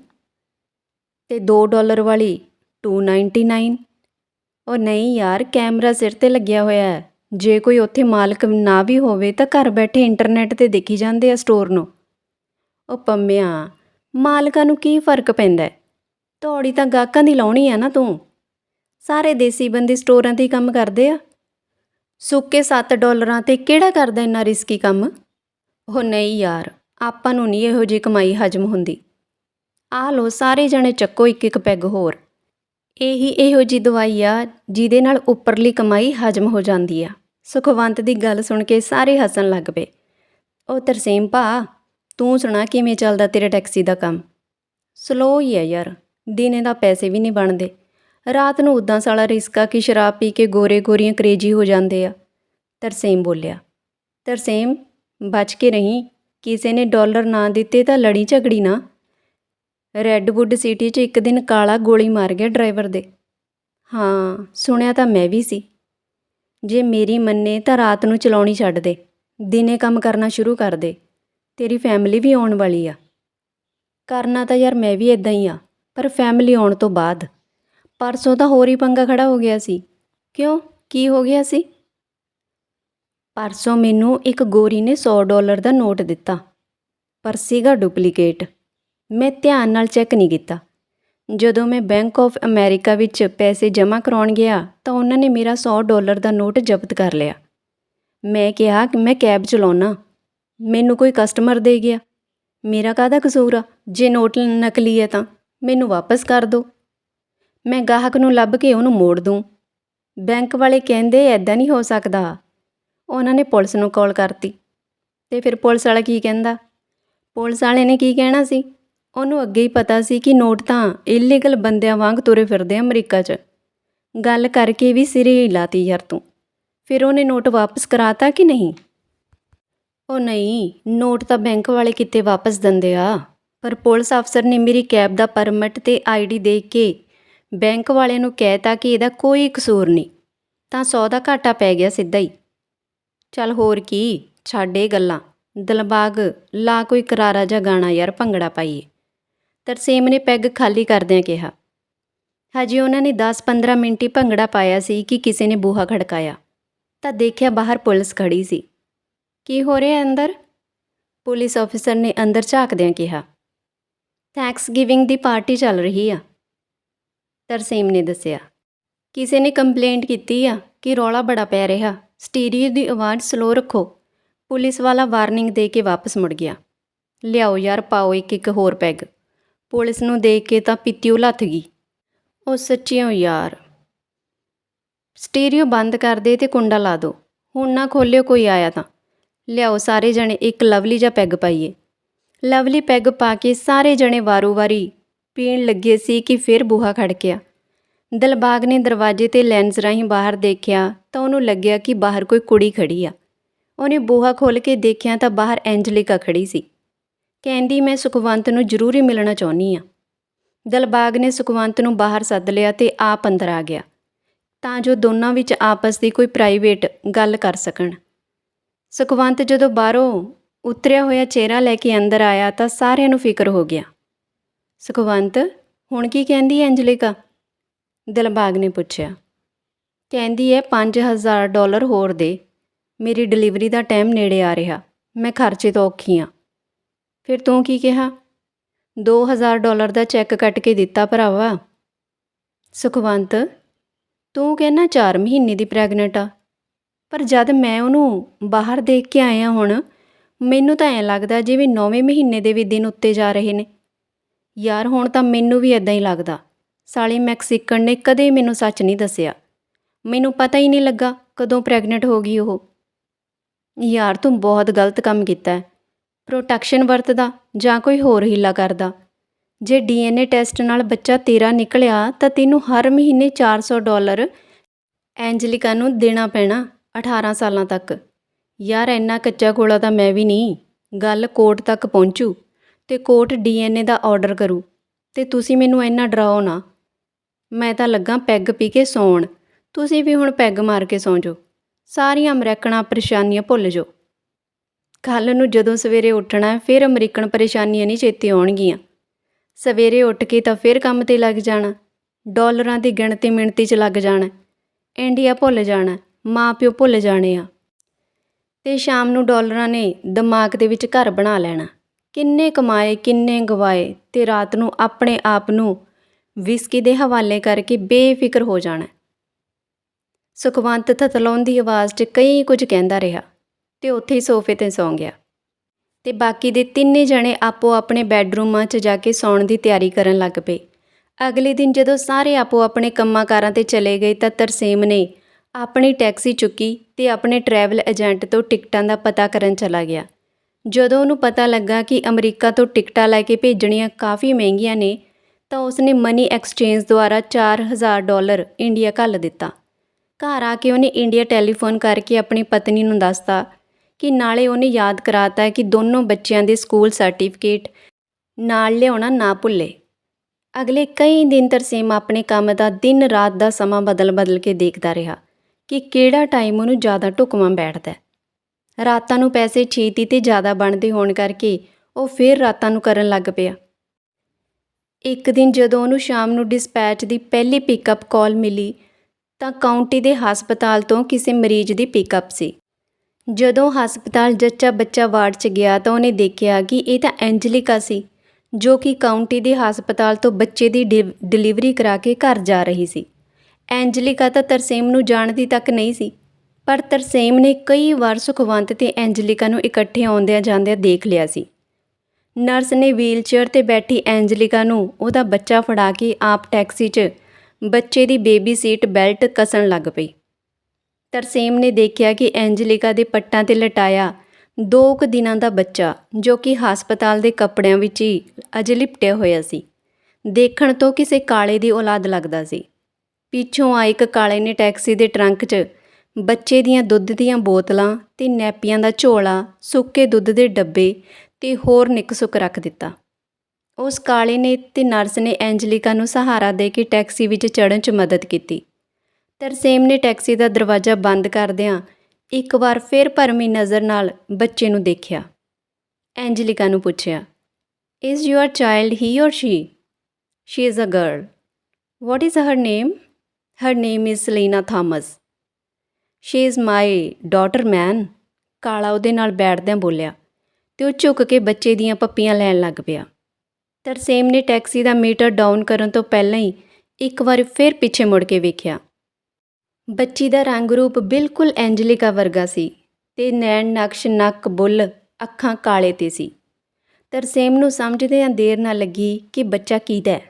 ਤੇ 2 ਡਾਲਰ ਵਾਲੀ 299 ਉਹ ਨਹੀਂ ਯਾਰ, ਕੈਮਰਾ ਸਿਰ ਤੇ ਲੱਗਿਆ ਹੋਇਆ ਹੈ। ਜੇ ਕੋਈ ਉੱਥੇ ਮਾਲਕ ਨਾ ਵੀ ਹੋਵੇ ਤਾਂ ਘਰ ਬੈਠੇ ਇੰਟਰਨੈਟ ਤੇ ਦੇਖੀ ਜਾਂਦੇ ਆ ਸਟੋਰ ਨੂੰ। ਉਹ ਪੰਮਿਆ, ਮਾਲਕਾਂ ਨੂੰ ਕੀ ਫ਼ਰਕ ਪੈਂਦਾ ਹੈ? ਤਾਂ ਗਾਹਕਾਂ ਦੀ ਲਾਉਣੀ ਆ ਨਾ ਤੂੰ। ਸਾਰੇ ਦੇਸੀ ਬੰਦੇ ਸਟੋਰਾਂ 'ਤੇ ਹੀ ਕੰਮ ਕਰਦੇ ਆ। ਸੁੱਕੇ 7 ਡਾਲਰਾਂ 'ਤੇ ਕਿਹੜਾ ਕਰਦਾ ਇੰਨਾ ਰਿਸਕੀ ਕੰਮ? ਉਹ ਨਹੀਂ ਯਾਰ, ਆਪਾਂ ਨੂੰ ਨਹੀਂ ਇਹੋ ਜਿਹੀ ਕਮਾਈ ਹਜਮ ਹੁੰਦੀ। ਆ ਲੋ ਸਾਰੇ ਜਣੇ ਚੱਕੋ ਇੱਕ ਇੱਕ ਪੈਗ ਹੋਰ। ਇਹੀ ਇਹੋ ਜਿਹੀ ਦਵਾਈ ਆ ਜਿਹਦੇ ਨਾਲ ਉੱਪਰਲੀ ਕਮਾਈ ਹਜਮ ਹੋ ਜਾਂਦੀ ਆ। ਸੁਖਵੰਤ ਦੀ ਗੱਲ ਸੁਣ ਕੇ ਸਾਰੇ ਹੱਸਣ ਲੱਗ ਪਏ। ਉਹ ਤਰਸੇਮ ਭਾ, ਤੂੰ ਸੁਣਾ ਕਿਵੇਂ ਚੱਲਦਾ ਤੇਰੇ ਟੈਕਸੀ ਦਾ ਕੰਮ? ਸਲੋ ਹੀ ਆ ਯਾਰ, ਦਿਨੇ ਦਾ ਪੈਸੇ ਵੀ ਨਹੀਂ ਬਣਦੇ। ਰਾਤ ਨੂੰ ਉਦਾਂ ਸਾਲਾ ਰਿਸਕਾ ਕਿ ਸ਼ਰਾਬ ਪੀ ਕੇ ਗੋਰੇ ਗੋਰੀਆਂ ਕਰੇਜੀ ਹੋ ਜਾਂਦੇ ਆ। ਤਰਸੇਮ ਬੋਲਿਆ, ਤਰਸੇਮ, ਬਚ ਕੇ ਰਹੀਂ, ਕਿਸੇ ਨੇ ਡਾਲਰ ਨਾ ਦਿੱਤੇ ਤਾਂ ਲੜੀ ਝਗੜੀ ਨਾ। ਰੈੱਡਵੁੱਡ ਸਿਟੀ 'ਚ ਇੱਕ ਦਿਨ ਕਾਲਾ ਗੋਲੀ ਮਾਰ ਗਿਆ ਡਰਾਈਵਰ ਦੇ। ਹਾਂ, ਸੁਣਿਆ ਤਾਂ ਮੈਂ ਵੀ ਸੀ। ਜੇ ਮੇਰੀ ਮੰਨੇ ਤਾਂ ਰਾਤ ਨੂੰ ਚਲਾਉਣੀ ਛੱਡ ਦੇ। ਦਿਨੇ ਕੰਮ ਕਰਨਾ ਸ਼ੁਰੂ ਕਰ ਦੇ। ਤੇਰੀ ਫੈਮਿਲੀ ਵੀ ਆਉਣ ਵਾਲੀ ਆ। ਕਰਨਾ ਤਾਂ ਯਾਰ ਮੈਂ ਵੀ ਇਦਾਂ ਹੀ ਆ, ਪਰ ਫੈਮਿਲੀ ਆਉਣ ਤੋਂ ਬਾਅਦ। ਪਰਸੋਂ ਤਾਂ ਹੋਰ ਹੀ ਪੰਗਾ ਖੜਾ ਹੋ ਗਿਆ ਸੀ। ਕਿਉਂ? ਕੀ ਹੋ ਗਿਆ ਸੀ? ਪਰਸੋਂ ਮੈਨੂੰ ਇੱਕ ਗੋਰੀ ਨੇ 100 ਡਾਲਰ ਦਾ ਨੋਟ ਦਿੱਤਾ। ਪਰ ਸੀਗਾ ਡੁਪਲੀਕੇਟ ਮੈਂ ਧਿਆਨ ਨਾਲ ਚੈੱਕ ਨਹੀਂ ਕੀਤਾ। ਜਦੋਂ ਮੈਂ ਬੈਂਕ ਆਫ ਅਮਰੀਕਾ ਵਿੱਚ ਪੈਸੇ ਜਮ੍ਹਾਂ ਕਰਾਉਣ ਗਿਆ ਤਾਂ ਉਹਨਾਂ ਨੇ ਮੇਰਾ 100 ਡਾਲਰ ਦਾ ਨੋਟ ਜ਼ਬਤ ਕਰ ਲਿਆ। ਮੈਂ ਕਿਹਾ ਕਿ ਮੈਂ ਕੈਬ ਚਲਾਉਣਾ। ਮੈਨੂੰ ਕੋਈ ਕਸਟਮਰ ਦੇ ਗਿਆ। ਮੇਰਾ ਕਾਹਦਾ ਕਸੂਰ ਆ? ਜੇ ਨੋਟ ਨਕਲੀ ਹੈ ਤਾਂ ਮੈਨੂੰ ਵਾਪਸ ਕਰ ਦਿਓ। ਮੈਂ ਗਾਹਕ ਨੂੰ ਲੱਭ ਕੇ ਉਹਨੂੰ ਮੋੜ ਦੂੰ। ਬੈਂਕ ਵਾਲੇ ਕਹਿੰਦੇ ਐਦਾਂ ਨਹੀਂ ਹੋ ਸਕਦਾ। ਉਹਨਾਂ ਨੇ ਪੁਲਿਸ ਨੂੰ ਕਾਲ ਕਰਤੀ। ਤੇ ਫਿਰ ਪੁਲਿਸ ਵਾਲਾ ਕੀ ਕਹਿੰਦਾ? ਪੁਲਿਸ ਵਾਲੇ ਨੇ ਕੀ ਕਹਿਣਾ ਸੀ? ਉਹਨੂੰ ਅੱਗੇ ਹੀ ਪਤਾ ਸੀ ਕਿ ਨੋਟ ਤਾਂ ਇਲੀਗਲ ਬੰਦਿਆਂ ਵਾਂਗ ਤੁਰੇ ਫਿਰਦੇ ਆ ਅਮਰੀਕਾ 'ਚ। ਗੱਲ ਕਰਕੇ ਵੀ ਸਿਰੇ ਹੀ ਲਾਤੀ ਯਾਰ ਤੂੰ। ਫਿਰ ਉਹਨੇ ਨੋਟ ਵਾਪਸ ਕਰਾਤਾ ਕਿ ਨਹੀਂ? ਉਹ ਨਹੀਂ, ਨੋਟ ਤਾਂ ਬੈਂਕ ਵਾਲੇ ਕਿਤੇ ਵਾਪਸ ਦਿੰਦੇ ਆ। ਪਰ ਪੁਲਿਸ ਅਫਸਰ ਨੇ ਮੇਰੀ ਕੈਬ ਦਾ ਪਰਮਿਟ ਤੇ ਆਈਡੀ ਦੇਖ ਕੇ ਬੈਂਕ ਵਾਲੇ ਨੂੰ ਕਹਿਤਾ ਕਿ ਇਹਦਾ ਕੋਈ ਕਸੂਰ ਨਹੀਂ। ਤਾਂ 100 ਦਾ ਘਾਟਾ ਪੈ ਗਿਆ ਸਿੱਧਾ ਹੀ। ਚੱਲ ਹੋਰ ਕੀ, ਛੱਡ ਇਹ ਗੱਲਾਂ। ਦਿਲਬਾਗ, ਲਾ ਕੋਈ ਕਰਾਰਾ ਜਿਹਾ ਗਾਣਾ ਯਾਰ ਭੰਗੜਾ ਪਾਈਏ। ਤਰਸੇਮ ਨੇ ਪੈਗ ਖਾਲੀ ਕਰਦਿਆਂ ਕਿਹਾ। ਹਜੇ ਉਹਨਾਂ ਨੇ 10-15 ਮਿੰਟ ਹੀ ਭੰਗੜਾ ਪਾਇਆ ਸੀ ਕਿ ਕਿਸੇ ਨੇ ਬੂਹਾ ਖੜਕਾਇਆ। ਤਾਂ ਦੇਖਿਆ ਬਾਹਰ ਪੁਲਿਸ ਖੜੀ ਸੀ। ਕੀ ਹੋ ਰਿਹਾ ਅੰਦਰ? ਪੁਲਿਸ ਅਫਸਰ ਨੇ ਅੰਦਰ ਝਾਕਦਿਆਂ ਕਿਹਾ। ਥੈਂਕਸ ਗਿਵਿੰਗ ਦੀ ਪਾਰਟੀ ਚੱਲ ਰਹੀ ਆ। ਤਰਸੇਮ ਨੇ ਦੱਸਿਆ। ਕਿਸੇ ਨੇ ਕੰਪਲੇਂਟ ਕੀਤੀ ਆ ਕਿ ਰੌਲਾ ਬੜਾ ਪੈ ਰਿਹਾ। ਸਟੀਰੀਓ ਦੀ ਆਵਾਜ਼ ਸਲੋ ਰੱਖੋ। ਪੁਲਿਸ ਵਾਲਾ ਵਾਰਨਿੰਗ ਦੇ ਕੇ ਵਾਪਸ ਮੁੜ ਗਿਆ। ਲਿਆਓ ਯਾਰ, ਪਾਓ ਇੱਕ ਇੱਕ ਹੋਰ ਪੈਗ। ਪੁਲਿਸ ਨੂੰ ਦੇਖ ਕੇ ਤਾਂ ਪਿੱਤਿਓ ਲੱਥ ਗਈ। ਉਹ ਸੱਚਿਓ ਯਾਰ। ਸਟੀਰੀਓ ਬੰਦ ਕਰ ਦੇ ਤੇ ਕੁੰਡਾ ਲਾ ਦੋ। ਹੁਣ ਨਾ ਖੋਲਿਓ ਕੋਈ ਆਇਆ ਤਾਂ। ਲਿਆਓ ਸਾਰੇ ਜਣੇ ਇੱਕ ਲਵਲੀ ਜਿਹਾ ਪੈਗ ਪਾਈਏ। ਲਵਲੀ ਪੈਗ ਪਾ ਕੇ ਸਾਰੇ ਜਣੇ ਵਾਰੋ ਵਾਰੀ ਪੀਣ ਲੱਗੇ ਸੀ ਕਿ ਫਿਰ ਬੂਹਾ ਖੜਕਿਆ ਦਿਲਬਾਗ ਨੇ ਦਰਵਾਜ਼ੇ ਤੇ ਲੈਂਸ ਰਾਹੀਂ ਬਾਹਰ ਦੇਖਿਆ ਤਾਂ ਉਹਨੂੰ ਲੱਗਿਆ ਕਿ ਬਾਹਰ ਕੋਈ ਕੁੜੀ ਖੜੀ ਆ। ਉਹਨੇ ਬੂਹਾ ਖੋਲ੍ਹ ਕੇ ਦੇਖਿਆ ਤਾਂ ਬਾਹਰ ਐਂਜਲਿਕਾ ਖੜੀ ਸੀ। ਕਹਿੰਦੀ, ਮੈਂ ਸੁਖਵੰਤ ਨੂੰ ਜ਼ਰੂਰੀ ਮਿਲਣਾ ਚਾਹੁੰਦੀ ਆ ਦਿਲਬਾਗ ਨੇ ਸੁਖਵੰਤ ਨੂੰ ਬਾਹਰ ਸੱਦ ਲਿਆ ਤੇ ਆਪ ਅੰਦਰ ਆ ਗਿਆ, ਤਾਂ ਜੋ ਦੋਨਾਂ ਵਿੱਚ ਆਪਸ ਦੀ ਕੋਈ ਪ੍ਰਾਈਵੇਟ ਗੱਲ ਕਰ ਸਕਣ। ਸੁਖਵੰਤ ਜਦੋਂ ਬਾਹਰੋਂ ਉਤਰਿਆ ਹੋਇਆ ਚਿਹਰਾ ਲੈ ਕੇ ਅੰਦਰ ਆਇਆ ਤਾਂ ਸਾਰਿਆਂ ਨੂੰ ਫਿਕਰ ਹੋ ਗਿਆ। ਸੁਖਵੰਤ, ਹੁਣ ਕੀ ਕਹਿੰਦੀ ਹੈ ਅੰਜਲਿਕਾ? ਦਿਲਬਾਗ ਨੇ ਪੁੱਛਿਆ। ਕਹਿੰਦੀ ਹੈ 5000 ਡਾਲਰ ਹੋਰ ਦੇ। ਮੇਰੀ ਡਿਲੀਵਰੀ ਦਾ ਟਾਈਮ ਨੇੜੇ ਆ ਰਿਹਾ। ਮੈਂ ਖਰਚੇ ਤੋਂ ਔਖੀ ਆ ਫਿਰ ਤੂੰ ਕੀ ਕਿਹਾ? 2000 ਡਾਲਰ ਦਾ ਚੈੱਕ ਕੱਟ ਕੇ ਦਿੱਤਾ ਭਰਾਵਾ। ਸੁਖਵੰਤ, ਤੂੰ ਕਹਿੰਨਾ 4 ਮਹੀਨੇ ਦੀ ਪ੍ਰੈਗਨੈਂਟ ਆ। ਪਰ ਜਦ ਮੈਂ ਉਹਨੂੰ ਬਾਹਰ ਦੇਖ ਕੇ ਆਇਆ ਹੁਣ, ਮੈਨੂੰ ਤਾਂ ਐਂ ਲੱਗਦਾ ਜਿਵੇਂ 9ਵੇਂ ਮਹੀਨੇ ਦੇ ਵੀ ਦਿਨ ਉੱਤੇ ਜਾ ਰਹੇ ਨੇ। ਯਾਰ, ਹੁਣ ਤਾਂ ਮੈਨੂੰ ਵੀ ਇਦਾਂ ਹੀ ਲੱਗਦਾ। ਸਾਲੀ ਮੈਕਸੀਕਨ ਨੇ ਕਦੇ ਮੈਨੂੰ ਸੱਚ ਨਹੀਂ ਦੱਸਿਆ। ਮੈਨੂੰ ਪਤਾ ਹੀ ਨਹੀਂ ਲੱਗਾ ਕਦੋਂ ਪ੍ਰੈਗਨੈਂਟ ਹੋ ਗਈ ਉਹ। ਯਾਰ, ਤੂੰ ਬਹੁਤ ਗਲਤ ਕੰਮ ਕੀਤਾ। ਹੈ ਪ੍ਰੋਟੈਕਸ਼ਨ ਵਰਤਦਾ ਜਾਂ ਕੋਈ ਹੋਰ ਹੀਲਾ ਕਰਦਾ। ਜੇ ਡੀਐਨਏ ਟੈਸਟ ਨਾਲ ਬੱਚਾ ਤੇਰਾ ਨਿਕਲਿਆ ਤਾਂ ਤੈਨੂੰ ਹਰ ਮਹੀਨੇ 400 ਡਾਲਰ ਐਂਜਲਿਕਾ ਨੂੰ ਦੇਣਾ ਪੈਣਾ 18 ਸਾਲਾਂ ਤੱਕ। ਯਾਰ, ਇੰਨਾ ਕੱਚਾ ਕੋਲਾ ਤਾਂ ਮੈਂ ਵੀ ਨਹੀਂ। ਗੱਲ ਕੋਰਟ ਤੱਕ ਪਹੁੰਚੂ ਤੇ ਕੋਰਟ ਡੀਐਨਏ ਦਾ ਆਰਡਰ ਕਰੂ ਤੇ ਤੁਸੀਂ ਮੈਨੂੰ ਇੰਨਾ ਡਰਾਓ ਨਾ। ਮੈਂ ਤਾਂ ਲੱਗਾ ਪੈਗ ਪੀ ਕੇ ਸੌਣ। ਤੁਸੀਂ ਵੀ ਹੁਣ ਪੈਗ ਮਾਰ ਕੇ ਸੌਂ ਜਾਓ। ਸਾਰੀਆਂ ਅਮਰੀਕਣਾ ਪਰੇਸ਼ਾਨੀਆਂ ਭੁੱਲ ਜਾਓ। ਕੱਲ ਨੂੰ ਜਦੋਂ ਸਵੇਰੇ ਉੱਠਣਾ, ਫਿਰ ਅਮਰੀਕਨ ਪਰੇਸ਼ਾਨੀਆਂ ਨਹੀਂ ਚੇਤੇ ਆਉਣਗੀਆਂ। ਸਵੇਰੇ ਉੱਠ ਕੇ ਤਾਂ ਫਿਰ ਕੰਮ ਤੇ ਲੱਗ ਜਾਣਾ, ਡਾਲਰਾਂ ਦੀ ਗਿਣਤੀ ਮਿਣਤੀ 'ਚ ਲੱਗ ਜਾਣਾ, ਇੰਡੀਆ ਭੁੱਲ ਜਾਣਾ ਮਾਂ ਪਿਓ ਭੁੱਲ ਜਾਣੇ ਆ। ਤੇ ਸ਼ਾਮ ਨੂੰ ਡਾਲਰਾਂ ਨੇ ਦਿਮਾਗ ਦੇ ਵਿੱਚ ਘਰ ਬਣਾ ਲੈਣਾ। ਕਿੰਨੇ ਕਮਾਏ, ਕਿੰਨੇ ਗਵਾਏ ਤੇ ਰਾਤ ਨੂੰ ਆਪਣੇ ਆਪ ਨੂੰ ਵਿਸਕੀ ਦੇ ਹਵਾਲੇ ਕਰਕੇ ਬੇਫਿਕਰ ਹੋ ਜਾਣਾ। ਸੁਖਵੰਤ ਥਥਲਾਉਂਦੀ ਆਵਾਜ਼ 'ਚ ਕਈ ਕੁਝ ਕਹਿੰਦਾ ਰਿਹਾ। ਤੇ ਉੱਥੇ ਹੀ ਸੋਫੇ ਤੇ ਸੌਂ ਗਿਆ। ਤੇ ਬਾਕੀ ਦੇ ਤਿੰਨੇ ਜਣੇ ਆਪੋ ਆਪਣੇ ਬੈੱਡਰੂਮਾਂ 'ਚ ਜਾ ਕੇ ਸੌਣ ਦੀ ਤਿਆਰੀ ਕਰਨ ਲੱਗ ਪਏ। ਅਗਲੇ ਦਿਨ ਜਦੋਂ ਸਾਰੇ ਆਪੋ ਆਪਣੇ ਕੰਮਾਂ ਕਾਰਾਂ ਤੇ ਚਲੇ ਗਏ ਤਾਂ ਤਰਸੇਮ ਨੇ ਆਪਣੀ ਟੈਕਸੀ ਚੁੱਕੀ ਤੇ ਆਪਣੇ ਟਰੈਵਲ ਏਜੰਟ ਤੋਂ ਟਿਕਟਾਂ ਦਾ ਪਤਾ ਕਰਨ ਚਲਾ ਗਿਆ। ਜਦੋਂ ਉਹਨੂੰ ਪਤਾ ਲੱਗਾ ਕਿ ਅਮਰੀਕਾ ਤੋਂ ਟਿਕਟਾਂ ਲੈ ਕੇ ਭੇਜਣੀਆਂ ਕਾਫੀ ਮਹਿੰਗੀਆਂ ਨੇ, ਤਾਂ ਉਸਨੇ ਮਨੀ ਐਕਸਚੇਂਜ ਦੁਆਰਾ 4000 ਡਾਲਰ ਇੰਡੀਆ ਘੱਲ ਦਿੱਤਾ। ਘਰ ਆ ਕੇ ਉਹਨੇ ਇੰਡੀਆ ਟੈਲੀਫੋਨ ਕਰਕੇ ਆਪਣੀ ਪਤਨੀ ਨੂੰ ਦੱਸਤਾ ਕਿ ਨਾਲੇ ਉਹਨੇ ਯਾਦ ਕਰਾਤਾ ਕਿ ਦੋਨੋਂ ਬੱਚਿਆਂ ਦੇ ਸਕੂਲ ਸਰਟੀਫਿਕੇਟ ਨਾਲ ਲਿਆਉਣਾ ਨਾ ਭੁੱਲੇ। ਅਗਲੇ ਕਈ ਦਿਨ ਤਰਸੇਮ ਆਪਣੇ ਕੰਮ ਦਾ ਦਿਨ ਰਾਤ ਦਾ ਸਮਾਂ ਬਦਲ-ਬਦਲ ਕੇ ਦੇਖਦਾ ਰਿਹਾ ਕਿ ਕਿਹੜਾ ਟਾਈਮ ਉਹਨੂੰ ਜ਼ਿਆਦਾ ਢੁਕਵਾਂ ਬੈਠਦਾ ਰਾਤਾਂ ਨੂੰ ਪੈਸੇ ਛੇਤੀ ਤੇ ਜ਼ਿਆਦਾ ਬਣਦੇ ਹੋਣ ਕਰਕੇ ਉਹ ਫੇਰ ਰਾਤਾਂ ਨੂੰ ਕਰਨ ਲੱਗ ਪਿਆ। ਇੱਕ ਦਿਨ ਜਦੋਂ ਉਹਨੂੰ ਸ਼ਾਮ ਨੂੰ ਡਿਸਪੈਚ ਦੀ ਪਹਿਲੀ ਪਿਕਅਪ ਕਾਲ ਮਿਲੀ ਤਾਂ ਕਾਉਂਟੀ ਦੇ ਹਸਪਤਾਲ ਤੋਂ ਕਿਸੇ ਮਰੀਜ਼ ਦੀ ਪਿਕਅਪ ਸੀ। ਜਦੋਂ ਹਸਪਤਾਲ ਜੱਚਾ ਬੱਚਾ ਵਾਰਡ 'ਚ ਗਿਆ ਤਾਂ ਉਹਨੇ ਦੇਖਿਆ ਕਿ ਇਹ ਤਾਂ ਐਂਜਲਿਕਾ ਸੀ, ਜੋ ਕਿ ਕਾਉਂਟੀ ਦੇ ਹਸਪਤਾਲ ਤੋਂ ਬੱਚੇ ਦੀ ਡਿਵ- ਡਿਲੀਵਰੀ ਕਰਾ ਕੇ ਘਰ ਜਾ ਰਹੀ ਸੀ। ਐਂਜਲਿਕਾ ਤਾਂ ਤਰਸੇਮ ਨੂੰ ਜਾਣਦੀ ਤੱਕ ਨਹੀਂ ਸੀ, ਪਰ ਤਰਸੇਮ ਨੇ ਕਈ ਵਾਰ ਸੁਖਵੰਤ ਤੇ ਐਂਜਲਿਕਾ ਨੂੰ ਇਕੱਠੇ ਆਉਂਦਿਆਂ ਜਾਂਦਿਆਂ ਦੇਖ ਲਿਆ ਸੀ। ਨਰਸ ਨੇ ਵੀਲਚੇਅਰ ਤੇ ਬੈਠੀ ਐਂਜਲਿਕਾ ਨੂੰ ਉਹਦਾ ਬੱਚਾ ਫੜਾ ਕੇ ਆਪ ਟੈਕਸੀ 'ਚ ਬੱਚੇ ਦੀ ਬੇਬੀ ਸੀਟ ਬੈਲਟ ਕੱਸਣ ਲੱਗ ਪਈ। ਤਰਸੇਮ ਨੇ ਦੇਖਿਆ ਕਿ ਐਂਜਲਿਕਾ ਦੇ ਪੱਟਾਂ ਤੇ ਲਟਾਇਆ ਦੋ ਕੁ ਦਿਨਾਂ ਦਾ ਬੱਚਾ, ਜੋ ਕਿ ਹਸਪਤਾਲ ਦੇ ਕੱਪੜਿਆਂ ਵਿੱਚ ਹੀ ਅਜੇ ਲਿਪਟਿਆ ਹੋਇਆ ਸੀ। ਦੇਖਣ ਤੋਂ ਕਿਸੇ ਕਾਲੇ ਦੀ ਔਲਾਦ ਲੱਗਦਾ ਸੀ। ਪਿੱਛੋਂ ਆਏ ਇੱਕ ਕਾਲੇ ਨੇ ਟੈਕਸੀ ਦੇ ਟਰੰਕ 'ਚ ਬੱਚੇ ਦੀਆਂ ਦੁੱਧ ਦੀਆਂ ਬੋਤਲਾਂ ਤੇ ਨੈਪੀਆਂ ਦਾ ਝੋਲਾ, ਸੁੱਕੇ ਦੁੱਧ ਦੇ ਡੱਬੇ ਤੇ ਹੋਰ ਨਿੱਕ ਰੱਖ ਦਿੱਤਾ। ਉਸ ਕਾਲੇ ਨੇ ਤੇ ਨਰਸ ਨੇ ਐਂਜਲਿਕਾ ਨੂੰ ਸਹਾਰਾ ਦੇ ਕੇ ਟੈਕਸੀ ਵਿੱਚ ਚੜ੍ਹਨ 'ਚ ਮਦਦ ਕੀਤੀ। ਤਰਸੇਮ ਨੇ ਟੈਕਸੀ ਦਾ ਦਰਵਾਜ਼ਾ ਬੰਦ ਕਰਦਿਆਂ ਇੱਕ ਵਾਰ ਫਿਰ ਭਰਮੀ ਨਜ਼ਰ ਨਾਲ ਬੱਚੇ ਨੂੰ ਦੇਖਿਆ। ਐਂਜਲਿਕਾ ਨੂੰ ਪੁੱਛਿਆ is your child he or she she is a girl what is her name her name is Selina Thomas she is my daughter ਮੈਨ ਕਾਲਾ ਉਹਦੇ ਨਾਲ ਬੈਠਦਿਆਂ ਬੋਲਿਆ ਤੇ ਉਹ ਝੁੱਕ ਕੇ ਬੱਚੇ ਦੀਆਂ ਪੱਪੀਆਂ ਲੈਣ ਲੱਗ ਪਿਆ। ਤਰਸੇਮ ਨੇ ਟੈਕਸੀ ਦਾ ਮੀਟਰ ਡਾਊਨ ਕਰਨ ਤੋਂ ਪਹਿਲਾਂ ਹੀ ਇੱਕ ਵਾਰ ਫਿਰ ਪਿੱਛੇ ਮੁੜ ਕੇ ਵੇਖਿਆ। ਬੱਚੀ ਦਾ ਰੰਗ ਰੂਪ ਬਿਲਕੁਲ ਐਂਜਲਿਕਾ ਵਰਗਾ ਸੀ ਤੇ ਨੈਣ ਨਕਸ਼, ਨੱਕ, ਬੁੱਲ, ਅੱਖਾਂ ਕਾਲੇ ਤੇ ਸੀ। ਤਰਸੇਮ ਨੂੰ ਸਮਝਦਿਆਂ ਦੇਰ ਨਾ ਲੱਗੀ ਕਿ ਬੱਚਾ ਕਿਹਦਾ ਹੈ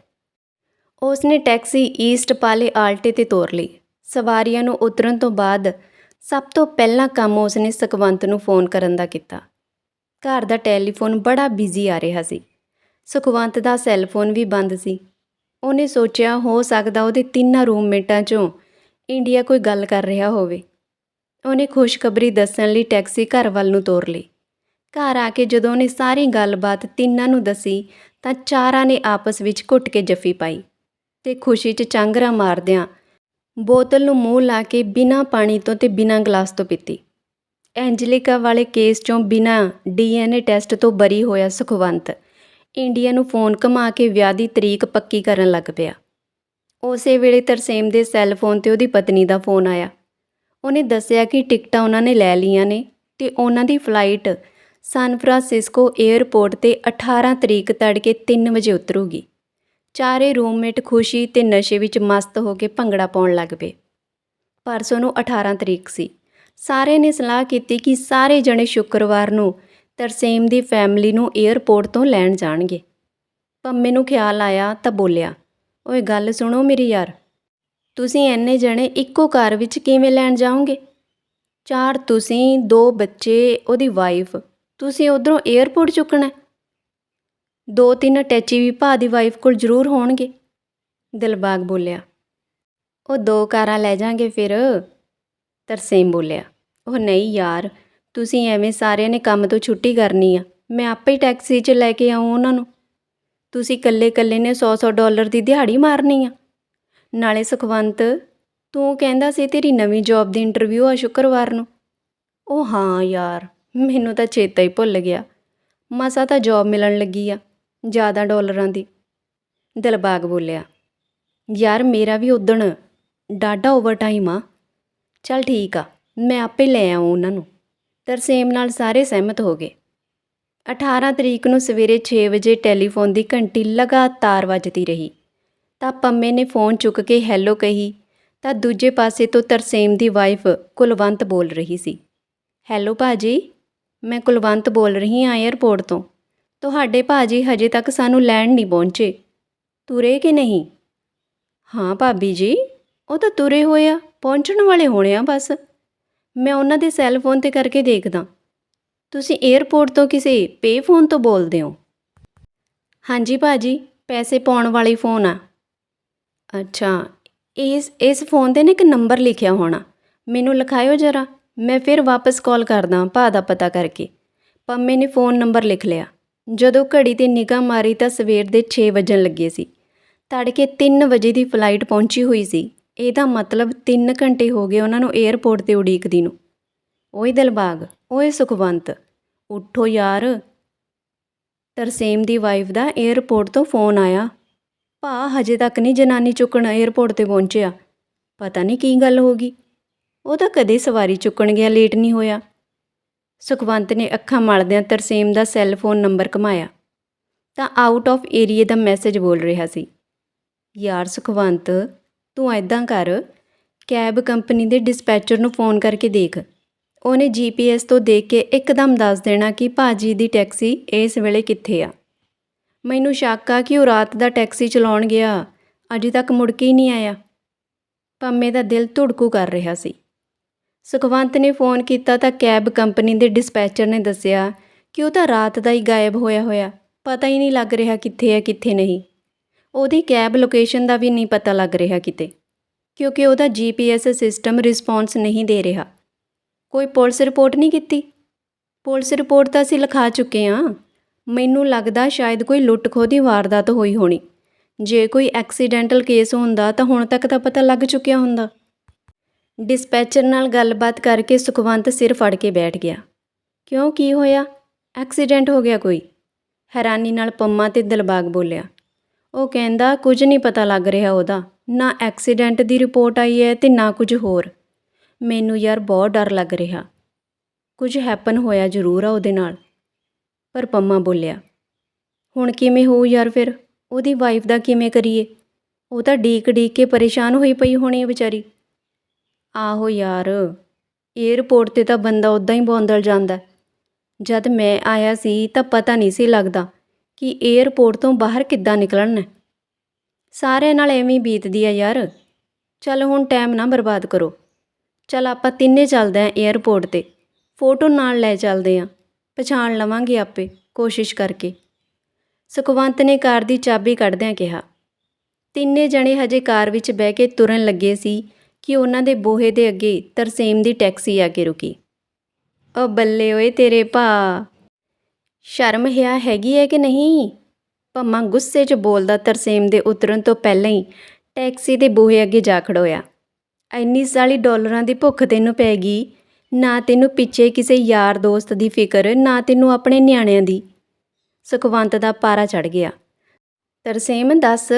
ਉਸਨੇ ਟੈਕਸੀ ਈਸਟ ਪਾਲੇ ਆਲਟੇ ਤੇ ਤੋਰ ਲਈ। ਸਵਾਰੀਆਂ ਨੂੰ ਉਤਰਨ ਤੋਂ ਬਾਅਦ ਸਭ ਤੋਂ ਪਹਿਲਾਂ ਕੰਮ ਉਸਨੇ ਸੁਖਵੰਤ ਨੂੰ ਫੋਨ ਕਰਨ ਦਾ ਕੀਤਾ। ਘਰ ਦਾ ਟੈਲੀਫੋਨ ਬੜਾ ਬਿਜ਼ੀ ਆ ਰਿਹਾ ਸੀ। ਸੁਖਵੰਤ ਦਾ ਸੈੱਲ ਫੋਨ ਵੀ ਬੰਦ ਸੀ। ਉਹਨੇ ਸੋਚਿਆ, ਹੋ ਸਕਦਾ ਉਹਦੇ ਤਿੰਨਾਂ ਰੂਮਮੇਟਾਂ 'ਚੋਂ ਇੰਡੀਆ ਕੋਈ ਗੱਲ ਕਰ ਰਿਹਾ ਹੋਵੇ। ਉਹਨੇ ਖੁਸ਼ਖਬਰੀ ਦੱਸਣ ਲਈ ਟੈਕਸੀ ਘਰ ਵੱਲ ਨੂੰ ਤੋਰ ਲਈ। ਘਰ ਆ ਕੇ ਜਦੋਂ ਉਹਨੇ ਸਾਰੀ ਗੱਲਬਾਤ ਤਿੰਨਾਂ ਨੂੰ ਦੱਸੀ, ਤਾਂ ਚਾਰਾਂ ਨੇ ਆਪਸ ਵਿੱਚ ਘੁੱਟ ਕੇ ਜੱਫੀ ਪਾਈ ਤੇ ਖੁਸ਼ੀ 'ਚ ਚਾਂਗਰਾ ਮਾਰਦਿਆਂ ਬੋਤਲ ਨੂੰ ਮੂੰਹ ਲਾ ਕੇ ਬਿਨਾਂ ਪਾਣੀ ਤੋਂ ਤੇ ਬਿਨਾਂ ਗਲਾਸ ਤੋਂ ਪੀਤੀ। ਐਂਜਲਿਕਾ ਵਾਲੇ ਕੇਸ 'ਚੋਂ ਬਿਨਾਂ ਡੀਐਨਏ ਟੈਸਟ ਤੋਂ ਬਰੀ ਹੋਇਆ ਸੁਖਵੰਤ ਇੰਡੀਆ ਨੂੰ ਫੋਨ ਘੁਮਾ ਕੇ ਵਿਆਹ ਦੀ ਤਰੀਕ ਪੱਕੀ ਕਰਨ ਲੱਗ ਪਿਆ। ਉਸੇ ਵੇਲੇ ਤਰਸੇਮ ਦੇ ਸੈੱਲ ਫੋਨ ਤੇ ਉਹਦੀ ਪਤਨੀ ਦਾ ਫੋਨ ਆਇਆ। ਉਹਨੇ ਦੱਸਿਆ ਕਿ ਟਿਕਟਾਂ ਉਹਨਾਂ ਨੇ ਲੈ ਲਈਆਂ ਨੇ ਤੇ ਉਹਨਾਂ ਦੀ ਫਲਾਈਟ ਸਾਨ ਫਰਾਂਸਿਸਕੋ 에ਅਰਪੋਰਟ ਤੇ 18 ਤਰੀਕ ਤੜਕੇ 3 ਵਜੇ ਉਤਰੂਗੀ। ਚਾਰੇ ਰੂਮਮੇਟ ਖੁਸ਼ੀ ਤੇ ਨਸ਼ੇ ਵਿੱਚ ਮਸਤ ਹੋ ਕੇ ਭੰਗੜਾ ਪਾਉਣ ਲੱਗ ਪਏ। ਪਰਸੋਂ ਨੂੰ 18 ਤਰੀਕ ਸੀ। ਸਾਰੇ ਨੇ ਸਲਾਹ ਕੀਤੀ ਕਿ ਸਾਰੇ ਜਣੇ ਸ਼ੁੱਕਰਵਾਰ ਨੂੰ ਤਰਸੇਮ ਦੀ ਫੈਮਿਲੀ ਨੂੰ 에ਅਰਪੋਰਟ ਤੋਂ ਲੈਣ ਜਾਣਗੇ। ਪੰਮੇ ਨੂੰ ਖਿਆਲ ਆਇਆ ਤਾਂ ਬੋਲਿਆ ਓਏ ਗੱਲ ਸੁਣੋ ਮੇਰੀ ਯਾਰ। ਤੁਸੀਂ ਐਨੇ ਜਣੇ ਇੱਕੋ ਕਾਰ ਵਿੱਚ ਕਿਵੇਂ ਲੈਣ ਜਾਓਗੇ? ਚਾਰ ਤੁਸੀਂ, ਦੋ ਬੱਚੇ, ਉਹਦੀ ਵਾਈਫ ਤੁਸੀਂ ਉਧਰੋਂ 에ਅਰਪੋਰਟ ਚੁੱਕਣਾ। ਦੋ ਤਿੰਨ ਅਟੈਚੀ ਵੀ ਭਾ ਦੀ ਵਾਈਫ ਕੋਲ ਜ਼ਰੂਰ ਹੋਣਗੇ। ਦਿਲਬਾਗ ਬੋਲਿਆ। ਉਹ ਦੋ ਕਾਰਾਂ ਲੈ ਜਾਾਂਗੇ ਫਿਰ। ਤਰਸੇਮ ਬੋਲਿਆ। ਉਹ ਨਹੀਂ ਯਾਰ, ਤੁਸੀਂ ਐਵੇਂ ਸਾਰਿਆਂ ਨੇ ਕੰਮ ਤੋਂ ਛੁੱਟੀ ਕਰਨੀ ਆ। ਮੈਂ ਆਪੇ ਹੀ ਟੈਕਸੀ 'ਚ ਲੈ ਕੇ ਆਉਂ ਉਹਨਾਂ ਨੂੰ। ਤੁਸੀਂ ਇਕੱਲੇ-ਇਕੱਲੇ ਨੇ 100-100 ਡਾਲਰ ਦੀ ਦਿਹਾੜੀ ਮਾਰਨੀ ਆ। ਨਾਲੇ ਸੁਖਵੰਤ, ਤੂੰ ਕਹਿੰਦਾ ਸੀ ਤੇਰੀ ਨਵੀਂ ਜੌਬ ਦੀ ਇੰਟਰਵਿਊ ਆ ਸ਼ੁੱਕਰਵਾਰ ਨੂੰ। ਉਹ ਹਾਂ ਯਾਰ, ਮੈਨੂੰ ਤਾਂ ਚੇਤਾ ਹੀ ਭੁੱਲ ਗਿਆ। ਮਸਾ ਤਾਂ ਜੌਬ ਮਿਲਣ ਲੱਗੀ ਆ, ਜ਼ਿਆਦਾ ਡਾਲਰਾਂ ਦੀ। ਦਿਲਬਾਗ ਬੋਲਿਆ, ਯਾਰ ਮੇਰਾ ਵੀ ਉਦਣ ਡਾਡਾ ਓਵਰਟਾਈਮ ਆ। ਚਲ ਠੀਕ ਆ, ਮੈਂ ਆਪੇ ਲੈ ਆਉਂ ਉਹਨਾਂ ਨੂੰ। ਤਰਸੇਮ ਨਾਲ ਸਾਰੇ ਸਹਿਮਤ ਹੋ ਗਏ। 18 ਤਰੀਕ ਨੂੰ ਸਵੇਰੇ 6 ਵਜੇ ਟੈਲੀਫੋਨ ਦੀ ਘੰਟੀ ਲਗਾਤਾਰ ਵੱਜਦੀ ਰਹੀ। ਤਾਂ ਪੰਮੇ ਨੇ ਫੋਨ ਚੁੱਕ ਕੇ ਹੈਲੋ ਕਹੀ, ਤਾਂ ਦੂਜੇ ਪਾਸੇ ਤੋਂ ਤਰਸੇਮ ਦੀ ਵਾਈਫ ਕੁਲਵੰਤ ਬੋਲ ਰਹੀ ਸੀ। ਹੈਲੋ ਭਾਜੀ, ਮੈਂ ਕੁਲਵੰਤ ਬੋਲ ਰਹੀ ਹਾਂ 에ਅਰਪੋਰਟ ਤੋਂ। ਤੁਹਾਡੇ ਭਾਜੀ ਹਜੇ ਤੱਕ ਸਾਨੂੰ ਲੈਣ ਨਹੀਂ ਪਹੁੰਚੇ। ਤੁਰੇ ਕਿ ਨਹੀਂ? ਹਾਂ ਭਾਬੀ ਜੀ, ਉਹ ਤਾਂ ਤੁਰੇ ਹੋਏ ਆ, ਪਹੁੰਚਣ ਵਾਲੇ ਹੋਣੇ ਆ ਬਸ। ਮੈਂ ਉਹਨਾਂ ਦੇ ਸੈੱਲ ਫੋਨ ਤੇ ਕਰਕੇ ਦੇਖਦਾ। ਤੁਸੀਂ 에ਅਰਪੋਰਟ ਤੋਂ ਕਿਸੇ ਪੇ ਫੋਨ ਤੋਂ ਬੋਲਦੇ ਹੋ? ਹਾਂਜੀ ਭਾਜੀ, ਪੈਸੇ ਪਾਉਣ ਵਾਲੀ ਫੋਨ ਆ। ਅੱਛਾ, ਇਸ ਇਸ ਫੋਨ 'ਤੇ ਨਾ ਇੱਕ ਨੰਬਰ ਲਿਖਿਆ ਹੋਣਾ। ਮੈਨੂੰ ਲਿਖਾਇਓ ਜਰਾ, ਮੈਂ ਫਿਰ ਵਾਪਸ ਕਾਲ ਕਰਦਾ ਭਾ ਦਾ ਪਤਾ ਕਰਕੇ। ਪੰਮੇ ਨੇ ਫੋਨ ਨੰਬਰ ਲਿਖ ਲਿਆ। ਜਦੋਂ ਘੜੀ ਤੇ ਨਿਗਾਹ ਮਾਰੀ ਤਾਂ ਸਵੇਰ ਦੇ 6 ਵਜਣ ਲੱਗੇ ਸੀ। ਤੜਕੇ 3 ਵਜੇ ਦੀ ਫਲਾਈਟ ਪਹੁੰਚੀ ਹੋਈ ਸੀ। ਇਹਦਾ ਮਤਲਬ 3 ਘੰਟੇ ਹੋ ਗਏ ਉਹਨਾਂ ਨੂੰ 에ਅਰਪੋਰਟ ਤੇ ਉਡੀਕਦੀ ਨੂੰ। ਓਏ ਦਿਲਬਾਗ, ਓਏ ਸੁਖਵੰਤ, ਉੱਠੋ ਯਾਰ। ਤਰਸੇਮ ਦੀ ਵਾਈਫ ਦਾ 에ਅਰਪੋਰਟ ਤੋਂ ਫੋਨ ਆਇਆ। ਭਾ ਹਜੇ ਤੱਕ ਨਹੀਂ ਜਨਾਨੀ ਚੁੱਕਣ 에ਅਰਪੋਰਟ ਤੇ ਪਹੁੰਚਿਆ। ਪਤਾ ਨਹੀਂ ਕੀ ਗੱਲ ਹੋ ਗਈ। ਉਹ ਤਾਂ ਕਦੇ ਸਵਾਰੀ ਚੁੱਕਣ ਗਿਆ ਲੇਟ ਨਹੀਂ ਹੋਇਆ। ਸੁਖਵੰਤ ਨੇ ਅੱਖਾਂ ਮਲਦਿਆਂ ਤਰਸੇਮ ਦਾ ਸੈੱਲ ਫੋਨ ਨੰਬਰ ਘਮਾਇਆ। ਤਾਂ ਆਊਟ ਆਫ ਏਰੀਏ ਦਾ ਮੈਸੇਜ ਬੋਲ ਰਿਹਾ ਸੀ। ਯਾਰ ਸੁਖਵੰਤ, ਤੂੰ ਐਦਾਂ ਕਰ। ਕੈਬ ਕੰਪਨੀ ਦੇ ਡਿਸਪੈਚਰ ਨੂੰ ਫੋਨ ਕਰਕੇ ਦੇਖ। ਉਹਨੇ ਜੀਪੀਐਸ ਤੋਂ ਦੇਖ ਕੇ ਇੱਕਦਮ ਦੱਸ ਦੇਣਾ ਕਿ ਭਾਜੀ ਦੀ ਟੈਕਸੀ ਇਸ ਵੇਲੇ ਕਿੱਥੇ ਆ। ਮੈਨੂੰ ਸ਼ੱਕ ਆ ਕਿ ਉਹ ਰਾਤ ਦਾ ਟੈਕਸੀ ਚਲਾਉਣ ਗਿਆ। ਅਜੇ ਤੱਕ ਮੁੜ ਕੇ ਹੀ ਨਹੀਂ ਆਇਆ। ਪੰਮੇ ਦਾ ਦਿਲ ਧੁੜਕੂ ਕਰ ਰਿਹਾ ਸੀ। ਸੁਖਵੰਤ ਨੇ ਫੋਨ ਕੀਤਾ ਤਾਂ ਕੈਬ ਕੰਪਨੀ ਦੇ ਡਿਸਪੈਚਰ ਨੇ ਦੱਸਿਆ ਕਿ ਉਹ ਤਾਂ ਰਾਤ ਦਾ ਹੀ ਗਾਇਬ ਹੋਇਆ ਹੋਇਆ। ਪਤਾ ਹੀ ਨਹੀਂ ਲੱਗ ਰਿਹਾ ਕਿੱਥੇ ਹੈ ਕਿੱਥੇ ਨਹੀਂ। ਉਹਦੀ ਕੈਬ ਲੋਕੇਸ਼ਨ ਦਾ ਵੀ ਨਹੀਂ ਪਤਾ ਲੱਗ ਰਿਹਾ ਕਿਤੇ। ਕਿਉਂਕਿ ਉਹਦਾ ਜੀਪੀਐਸ ਸਿਸਟਮ ਰਿਸਪੌਂਸ ਨਹੀਂ ਦੇ ਰਿਹਾ। ਕੋਈ ਪੁਲਿਸ ਰਿਪੋਰਟ ਨਹੀਂ ਕੀਤੀ? ਪੁਲਿਸ ਰਿਪੋਰਟ ਤਾਂ ਅਸੀਂ ਲਿਖਾ ਚੁੱਕੇ ਹਾਂ। ਮੈਨੂੰ ਲੱਗਦਾ ਸ਼ਾਇਦ ਕੋਈ ਲੁੱਟ ਖੋਹ ਦੀ ਵਾਰਦਾਤ ਹੋਈ ਹੋਣੀ। ਜੇ ਕੋਈ ਐਕਸੀਡੈਂਟਲ ਕੇਸ ਹੁੰਦਾ ਤਾਂ ਹੁਣ ਤੱਕ ਤਾਂ ਪਤਾ ਲੱਗ ਚੁੱਕਿਆ ਹੁੰਦਾ। ਡਿਸਪੈਚਰ ਨਾਲ ਗੱਲਬਾਤ ਕਰਕੇ ਸੁਖਵੰਤ ਸਿਰ ਫੜ ਕੇ ਬੈਠ ਗਿਆ। ਕਿਉਂ, ਕੀ ਹੋਇਆ? ਐਕਸੀਡੈਂਟ ਹੋ ਗਿਆ ਕੋਈ? ਹੈਰਾਨੀ ਨਾਲ ਪੰਮਾ ਤੇ ਦਿਲਬਾਗ ਬੋਲਿਆ। ਉਹ ਕਹਿੰਦਾ, ਕੁਝ ਨਹੀਂ ਪਤਾ ਲੱਗ ਰਿਹਾ ਉਹਦਾ। ਨਾ ਐਕਸੀਡੈਂਟ ਦੀ ਰਿਪੋਰਟ ਆਈ ਹੈ ਤੇ ਨਾ ਕੁਝ ਹੋਰ। ਮੈਨੂੰ ਯਾਰ ਬਹੁਤ ਡਰ ਲੱਗ ਰਿਹਾ। ਕੁਝ ਹੈਪਨ ਹੋਇਆ ਜ਼ਰੂਰ ਆ ਉਹਦੇ ਨਾਲ। ਪਰ ਪੰਮਾ ਬੋਲਿਆ, ਹੁਣ ਕਿਵੇਂ ਹੋਊ ਯਾਰ ਫਿਰ? ਉਹਦੀ ਵਾਈਫ ਦਾ ਕਿਵੇਂ ਕਰੀਏ? ਉਹ ਤਾਂ ਡੀਕ ਡੀਕ ਕੇ ਪਰੇਸ਼ਾਨ ਹੋਈ ਪਈ ਹੋਣੀ ਹੈ ਵਿਚਾਰੀ। ਆਹੋ ਯਾਰ ਏਅਰਪੋਰਟ ਤੇ ਤਾਂ ਬੰਦਾ ਉਦਾਂ ਹੀ ਬੌਂਦਲ ਜਾਂਦਾ। ਜਦ ਮੈਂ ਆਇਆ ਸੀ ਤਾਂ ਪਤਾ ਨਹੀਂ ਸੀ ਲੱਗਦਾ ਕਿ ਏਅਰਪੋਰਟ ਤੋਂ ਬਾਹਰ ਕਿੱਦਾਂ ਨਿਕਲਣਾ। ਸਾਰਿਆਂ ਨਾਲ ਐਵੇਂ ਬੀਤਦੀ ਆ ਯਾਰ। ਚੱਲ ਹੁਣ ਟਾਈਮ ਨਾ ਬਰਬਾਦ ਕਰੋ। ਚੱਲ ਆਪਾਂ ਤਿੰਨੇ ਚੱਲਦੇ ਆਂ ਏਅਰਪੋਰਟ ਤੇ। ਫੋਟੋ ਨਾਲ ਲੈ ਚੱਲਦੇ ਆਂ। ਪਛਾਣ ਲਵਾਂਗੇ ਆਪੇ, ਕੋਸ਼ਿਸ਼ ਕਰਕੇ। ਸੁਖਵੰਤ ਨੇ ਕਾਰ ਦੀ ਚਾਬੀ ਕੱਢਦਿਆਂ ਕਿਹਾ, ਤਿੰਨੇ ਜਣੇ ਹਜੇ ਕਾਰ ਵਿੱਚ ਬਹਿ ਕੇ ਤੁਰਨ ਲੱਗੇ ਸੀ ਕਿ ਉਹਨਾਂ ਦੇ ਬੋਹੇ ਦੇ ਅੱਗੇ ਤਰਸੇਮ ਦੀ ਟੈਕਸੀ ਆ ਕੇ ਰੁਕੀ। ਓ ਬੱਲੇ ਓਏ ਤੇਰੇ ਭਾ, ਸ਼ਰਮ ਹਿਆ ਹੈਗੀ ਹੈ ਕਿ ਨਹੀਂ? ਭੰਮਾ ਗੁੱਸੇ 'ਚ ਬੋਲਦਾ ਤਰਸੇਮ ਦੇ ਉਤਰਨ ਤੋਂ ਪਹਿਲਾਂ ਹੀ ਟੈਕਸੀ ਦੇ ਬੂਹੇ ਅੱਗੇ ਜਾ ਖੜੋਇਆ। ਐਨੀ ਸਾਲੀ ਡਾਲਰਾਂ ਦੀ ਭੁੱਖ ਤੈਨੂੰ ਪੈ ਗਈ। ਨਾ ਤੈਨੂੰ ਪਿੱਛੇ ਕਿਸੇ ਯਾਰ ਦੋਸਤ ਦੀ ਫਿਕਰ, ਨਾ ਤੈਨੂੰ ਆਪਣੇ ਨਿਆਣਿਆਂ ਦੀ। ਸੁਖਵੰਤ ਦਾ ਪਾਰਾ ਚੜ ਗਿਆ। ਤਰਸੇਮ, ਦੱਸ,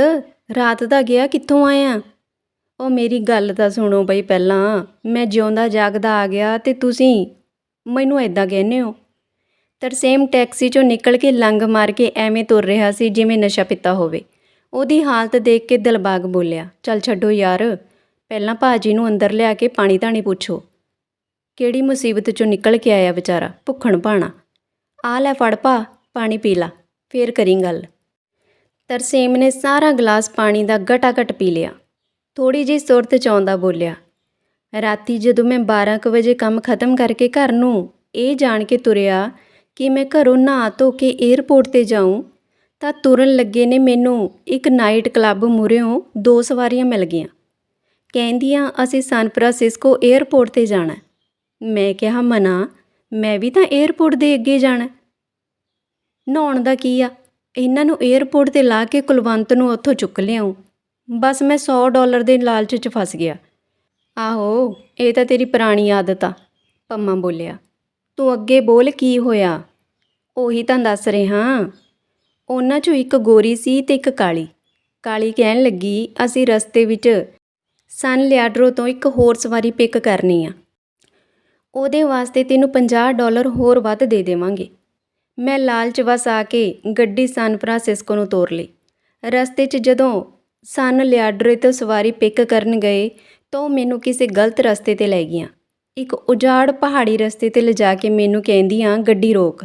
ਰਾਤ ਦਾ ਗਿਆ, ਕਿੱਥੋਂ ਆਇਆ? ਉਹ ਮੇਰੀ ਗੱਲ ਤਾਂ ਸੁਣੋ ਬਈ ਪਹਿਲਾਂ। ਮੈਂ ਜਿਉਂਦਾ ਜਾਗਦਾ ਆ ਗਿਆ ਤੇ ਤੁਸੀਂ ਮੈਨੂੰ ਐਦਾਂ ਕਹਿੰਦੇ ਹੋ। ਤਰਸੇਮ ਟੈਕਸੀ 'ਚੋਂ ਨਿਕਲ ਕੇ ਲੰਗ ਮਾਰ ਕੇ ਐਵੇਂ ਤੁਰ ਰਿਹਾ ਸੀ ਜਿਵੇਂ ਨਸ਼ਾ ਪਿੱਤਾ ਹੋਵੇ। ਉਹਦੀ ਹਾਲਤ ਦੇਖ ਕੇ ਦਿਲਬਾਗ ਬੋਲਿਆ, ਚੱਲ ਛੱਡੋ ਯਾਰ ਪਹਿਲਾਂ ਭਾਜੀ ਨੂੰ ਅੰਦਰ ਲਿਆ ਕੇ ਪਾਣੀ ਧਾਣੀ ਪੁੱਛੋ। ਕਿਹੜੀ ਮੁਸੀਬਤ 'ਚੋਂ ਨਿਕਲ ਕੇ ਆਇਆ ਵਿਚਾਰਾ? ਭੁੱਖਣ ਭਾਣਾ। ਆ ਲੈ ਫੜ ਭਾ, ਪਾਣੀ ਪੀ ਲਾ, ਫੇਰ ਕਰੀ ਗੱਲ। ਤਰਸੇਮ ਨੇ ਸਾਰਾ ਗਲਾਸ ਪਾਣੀ ਦਾ ਗਟਾ-ਗਟ ਪੀ ਲਿਆ। ਥੋੜੀ ਜਿਹੀ ਸੁਰਤ 'ਚ ਆਉਂਦਾ ਬੋਲਿਆ, ਰਾਤੀ ਜਦੋਂ ਮੈਂ 12 ਕੁ ਵਜੇ ਕੰਮ ਖਤਮ ਕਰਕੇ ਘਰ ਨੂੰ ਇਹ ਜਾਣ ਕੇ ਤੁਰਿਆ ਕਿ ਮੈਂ ਘਰੋਂ ਨਹਾ ਧੋ ਕੇ 에ਅਰਪੋਰਟ ਤੇ ਜਾਊਂ, ਤਾਂ ਤੁਰਨ ਲੱਗੇ ਨੇ ਮੈਨੂੰ ਇੱਕ ਨਾਈਟ ਕਲੱਬ ਮੂਹਰਿਓਂ ਦੋ ਸਵਾਰੀਆਂ ਮਿਲ ਗਈਆਂ। ਕਹਿੰਦੀਆਂ, ਅਸੀਂ ਸਨ ਫਰਾਂਸਿਸਕੋ 에ਅਰਪੋਰਟ ਤੇ ਜਾਣਾ ਮੈਂ ਕਿਹਾ, ਮਨਾ, ਮੈਂ ਵੀ ਤਾਂ 에ਅਰਪੋਰਟ ਦੇ ਅੱਗੇ ਜਾਣਾ ਨਹਾਉਣ ਦਾ ਕੀ ਆ? ਇਹਨਾਂ ਨੂੰ 에ਅਰਪੋਰਟ ਤੇ ਲਾ ਕੇ ਕੁਲਵੰਤ ਨੂੰ ਉੱਥੋਂ ਚੁੱਕ ਲਿਆਉ। ਬਸ ਮੈਂ 100 ਡਾਲਰ ਦੇ ਲਾਲਚ 'ਚ ਫਸ ਗਿਆ। ਆਹੋ, ਇਹ ਤਾਂ ਤੇਰੀ ਪੁਰਾਣੀ ਆਦਤ ਆ, ਪੰਮਾ ਬੋਲਿਆ। ਤੂੰ ਅੱਗੇ ਬੋਲ ਕੀ ਹੋਇਆ? ਉਹੀ ਤਾਂ ਦੱਸ ਰਿਹਾ ਉਹਨਾਂ 'ਚੋਂ ਇੱਕ ਗੋਰੀ ਸੀ ਤੇ ਇੱਕ ਕਾਲੀ। ਕਾਲੀ ਕਹਿਣ ਲੱਗੀ, ਅਸੀਂ ਰਸਤੇ ਵਿੱਚ ਸਨ ਲਿਆਡਰੋ ਤੋਂ ਇੱਕ ਹੋਰ ਸਵਾਰੀ ਪਿਕ ਕਰਨੀ ਆ। ਉਹਦੇ ਵਾਸਤੇ ਤੈਨੂੰ 50 ਡਾਲਰ ਹੋਰ ਵੱਧ ਦੇ ਦੇਵਾਂਗੇ। ਮੈਂ ਲਾਲਚ ਵਸ ਆ ਕੇ ਗੱਡੀ ਸਨ ਫਰਾਂਸਿਸਕੋ ਨੂੰ ਤੋਰ ਲਈ। ਰਸਤੇ 'ਚ ਜਦੋਂ ਸਨ ਲਿਆਡਰੇ ਤੋਂ ਸਵਾਰੀ ਪਿਕ ਕਰਨ ਗਏ ਤਾਂ ਉਹ ਮੈਨੂੰ ਕਿਸੇ ਗਲਤ ਰਸਤੇ ਤੇ ਲੈ ਗਈਆਂ। ਇੱਕ ਉਜਾੜ ਪਹਾੜੀ ਰਸਤੇ ਤੇ ਲਿਜਾ ਕੇ ਮੈਨੂੰ ਕਹਿੰਦੀਆਂ, ਗੱਡੀ ਰੋਕ।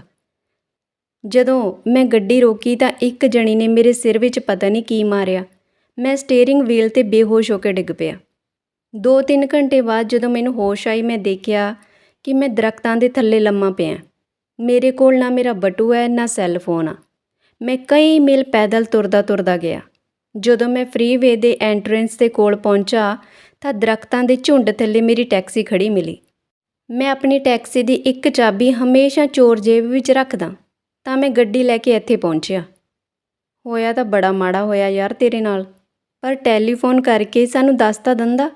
ਜਦੋਂ ਮੈਂ ਗੱਡੀ ਰੋਕੀ ਤਾਂ ਇੱਕ ਜਣੀ ਨੇ ਮੇਰੇ ਸਿਰ ਵਿੱਚ ਪਤਾ ਨਹੀਂ ਕੀ ਮਾਰਿਆ। ਮੈਂ ਸਟੀਅਰਿੰਗ ਵੀਲ ਤੇ ਬੇਹੋਸ਼ ਹੋ ਕੇ ਡਿੱਗ ਪਿਆ। 2-3 ਘੰਟੇ ਬਾਅਦ ਜਦੋਂ ਮੈਨੂੰ ਹੋਸ਼ ਆਈ, ਮੈਂ ਦੇਖਿਆ ਕਿ ਮੈਂ ਦਰਖਤਾਂ ਦੇ ਥੱਲੇ ਲੰਮਾ ਪਿਆ। ਮੇਰੇ ਕੋਲ ਨਾ ਮੇਰਾ ਬਟੂ ਹੈ, ਨਾ ਸੈੱਲ ਫੋਨ ਆ। ਮੈਂ ਕਈ ਮੀਲ ਪੈਦਲ ਤੁਰਦਾ ਤੁਰਦਾ ਗਿਆ। ਜਦੋਂ ਮੈਂ ਫ੍ਰੀਵੇ ਦੇ ਐਂਟਰੈਂਸ ਦੇ ਕੋਲ ਪਹੁੰਚਾ, ਤਾਂ ਦਰਖਤਾਂ ਦੇ ਝੁੰਡ ਥੱਲੇ ਮੇਰੀ ਟੈਕਸੀ ਖੜੀ ਮਿਲੀ। ਮੈਂ ਆਪਣੀ ਟੈਕਸੀ ਦੀ ਇੱਕ ਚਾਬੀ ਹਮੇਸ਼ਾ ਚੋਰ ਜੇਬ ਵਿੱਚ ਰੱਖਦਾ, ਤਾਂ ਮੈਂ ਗੱਡੀ ਲੈ ਕੇ ਇੱਥੇ ਪਹੁੰਚਿਆ। ਹੋਇਆ ਤਾਂ ਬੜਾ ਮਾੜਾ ਹੋਇਆ ਯਾਰ ਤੇਰੇ ਨਾਲ। ਪਰ ਟੈਲੀਫੋਨ ਕਰਕੇ ਸਾਨੂੰ ਦੱਸ ਤਾਂ ਦਿੰਦਾ।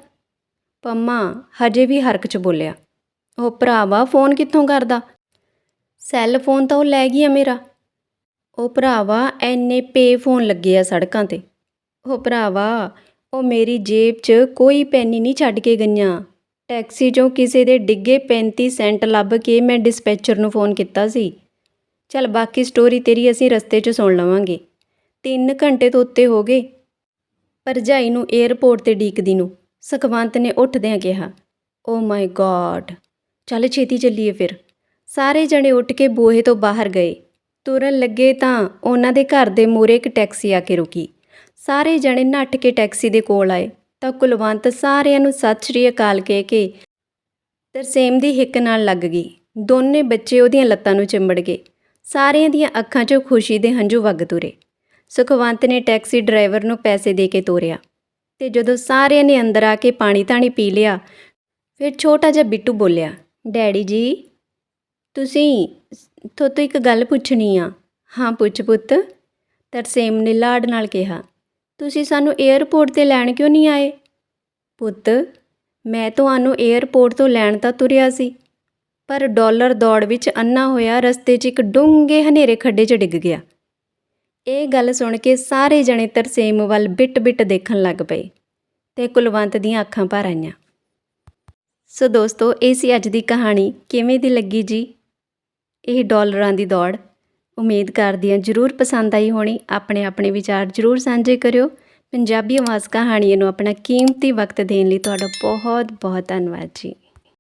ਪੰਮਾ ਹਜੇ ਵੀ ਹਰਕ 'ਚ ਬੋਲਿਆ। ਉਹ ਭਰਾਵਾ ਫੋਨ ਕਿੱਥੋਂ ਕਰਦਾ? ਸੈੱਲ ਫੋਨ ਤਾਂ ਉਹ ਲੈ ਗਈ ਆ ਮੇਰਾ। ਉਹ ਭਰਾਵਾ ਐਨੇ ਪੇ ਫੋਨ ਲੱਗੇ ਆ ਸੜਕਾਂ ਤੇ। ਉਹ ਭਰਾਵਾ, ਉਹ ਮੇਰੀ ਜੇਬ 'ਚ ਕੋਈ ਪੈਨੀ ਨਹੀਂ ਛੱਡ ਕੇ ਗਈਆਂ। ਟੈਕਸੀ 'ਚੋਂ ਕਿਸੇ ਦੇ ਡਿੱਗੇ 35 ਸੈਂਟ ਲੱਭ ਕੇ ਮੈਂ ਡਿਸਪੈਚਰ ਨੂੰ ਫੋਨ ਕੀਤਾ ਸੀ। ਚੱਲ ਬਾਕੀ ਸਟੋਰੀ ਤੇਰੀ ਅਸੀਂ ਰਸਤੇ 'ਚ ਸੁਣ ਲਵਾਂਗੇ। 3 ਘੰਟੇ ਤੋਂ ਉੱਤੇ ਹੋ ਗਏ। ਭਰਜਾਈ ਨੂੰ 에ਅਰਪੋਰਟ ਤੇ ਡੀਕਦੀ ਨੂੰ, ਸੁਖਵੰਤ ਨੇ ਉੱਠਦਿਆਂ ਕਿਹਾ ਓ ਮਾਈ ਗॉड ਚੱਲ ਛੇਤੀ ਚੱਲੀਏ ਫਿਰ। ਸਾਰੇ ਜਣੇ ਉੱਠ ਕੇ ਬੂਹੇ ਤੋਂ ਬਾਹਰ ਗਏ। ਤੁਰਨ ਲੱਗੇ ਤਾਂ ਉਹਨਾਂ ਦੇ ਘਰ ਦੇ ਮੂਹਰੇ ਇੱਕ ਟੈਕਸੀ ਆ ਕੇ ਰੁਕੀ। ਸਾਰੇ ਜਣੇ ਨੱਠ ਕੇ ਟੈਕਸੀ ਦੇ ਕੋਲ ਆਏ। ਤਾਂ ਕੁਲਵੰਤ ਸਾਰਿਆਂ ਨੂੰ ਸਤਿ ਸ਼੍ਰੀ ਅਕਾਲ ਕਹਿ ਕੇ ਤਰਸੇਮ ਦੀ ਹਿੱਕ ਨਾਲ ਲੱਗ ਗਈ। ਦੋਨੇ ਬੱਚੇ ਉਹਦੀਆਂ ਲੱਤਾਂ ਨੂੰ ਚਿੰਬੜ ਗਏ। ਸਾਰਿਆਂ ਦੀਆਂ ਅੱਖਾਂ 'ਚੋਂ ਖੁਸ਼ੀ ਦੇ ਹੰਝੂ ਵਗ ਤੁਰੇ। ਸੁਖਵੰਤ ਨੇ ਟੈਕਸੀ ਡਰਾਈਵਰ ਨੂੰ ਪੈਸੇ ਦੇ ਕੇ ਤੋਰਿਆ ਤੇ ਜਦੋਂ ਸਾਰਿਆਂ ਨੇ ਅੰਦਰ ਆ ਕੇ ਪਾਣੀ ਤਾਣੀ ਪੀ ਲਿਆ, ਫਿਰ ਛੋਟਾ ਜਿਹਾ ਬਿੱਟੂ ਬੋਲਿਆ, ਡੈਡੀ ਜੀ, ਤੁਸੀਂ ਥੋਤੋਂ ਇੱਕ ਗੱਲ ਪੁੱਛਣੀ ਆ। ਹਾਂ ਪੁੱਛ ਪੁੱਤ, ਤਰਸੇਮ ਨੇ ਲਾਡ ਨਾਲ ਕਿਹਾ, ਤੁਸੀਂ ਸਾਨੂੰ 에ਅਰਪੋਰਟ ਤੇ ਲੈਣ ਕਿਉਂ ਨਹੀਂ ਆਏ? ਪੁੱਤ, ਮੈਂ ਤੁਹਾਨੂੰ 에ਅਰਪੋਰਟ ਤੋਂ ਲੈਣ ਤਾਂ ਤੁਰਿਆ ਸੀ, ਪਰ ਡਾਲਰ ਦੌੜ ਵਿੱਚ ਅੰਨਾ ਹੋਇਆ ਰਸਤੇ 'ਚ ਇੱਕ ਡੂੰਘੇ ਹਨੇਰੇ ਖੱਡੇ 'ਚ ਡਿੱਗ ਗਿਆ। ਇਹ ਗੱਲ ਸੁਣ ਕੇ ਸਾਰੇ ਜਣੇ ਤਰਸੇਮ ਵੱਲ ਬਿਟ-ਬਿਟ ਦੇਖਣ ਲੱਗ ਪਏ ਤੇ ਕੁਲਵੰਤ ਦੀਆਂ ਅੱਖਾਂ ਭਰ ਆਈਆਂ। ਸੋ ਦੋਸਤੋ, ਇਹ ਸੀ ਅੱਜ ਦੀ ਕਹਾਣੀ। ਕਿਵੇਂ ਦੀ ਲੱਗੀ ਜੀ? ਇਹ ਡਾਲਰਾਂ ਦੀ ਦੌੜ। ਉਮੀਦ ਕਰਦੀ ਹਾਂ ਜਰੂਰ ਪਸੰਦ ਆਈ ਹੋਣੀ। ਆਪਣੇ ਆਪਣੇ ਵਿਚਾਰ ਜਰੂਰ ਸਾਂਝੇ ਕਰਿਓ। ਪੰਜਾਬੀ ਆਵਾਜ਼ ਕਹਾਣੀਆਂ ਨੂੰ ਆਪਣਾ ਕੀਮਤੀ ਵਕਤ ਦੇਣ ਲਈ ਤੁਹਾਡਾ ਬਹੁਤ ਬਹੁਤ ਧੰਨਵਾਦ ਜੀ।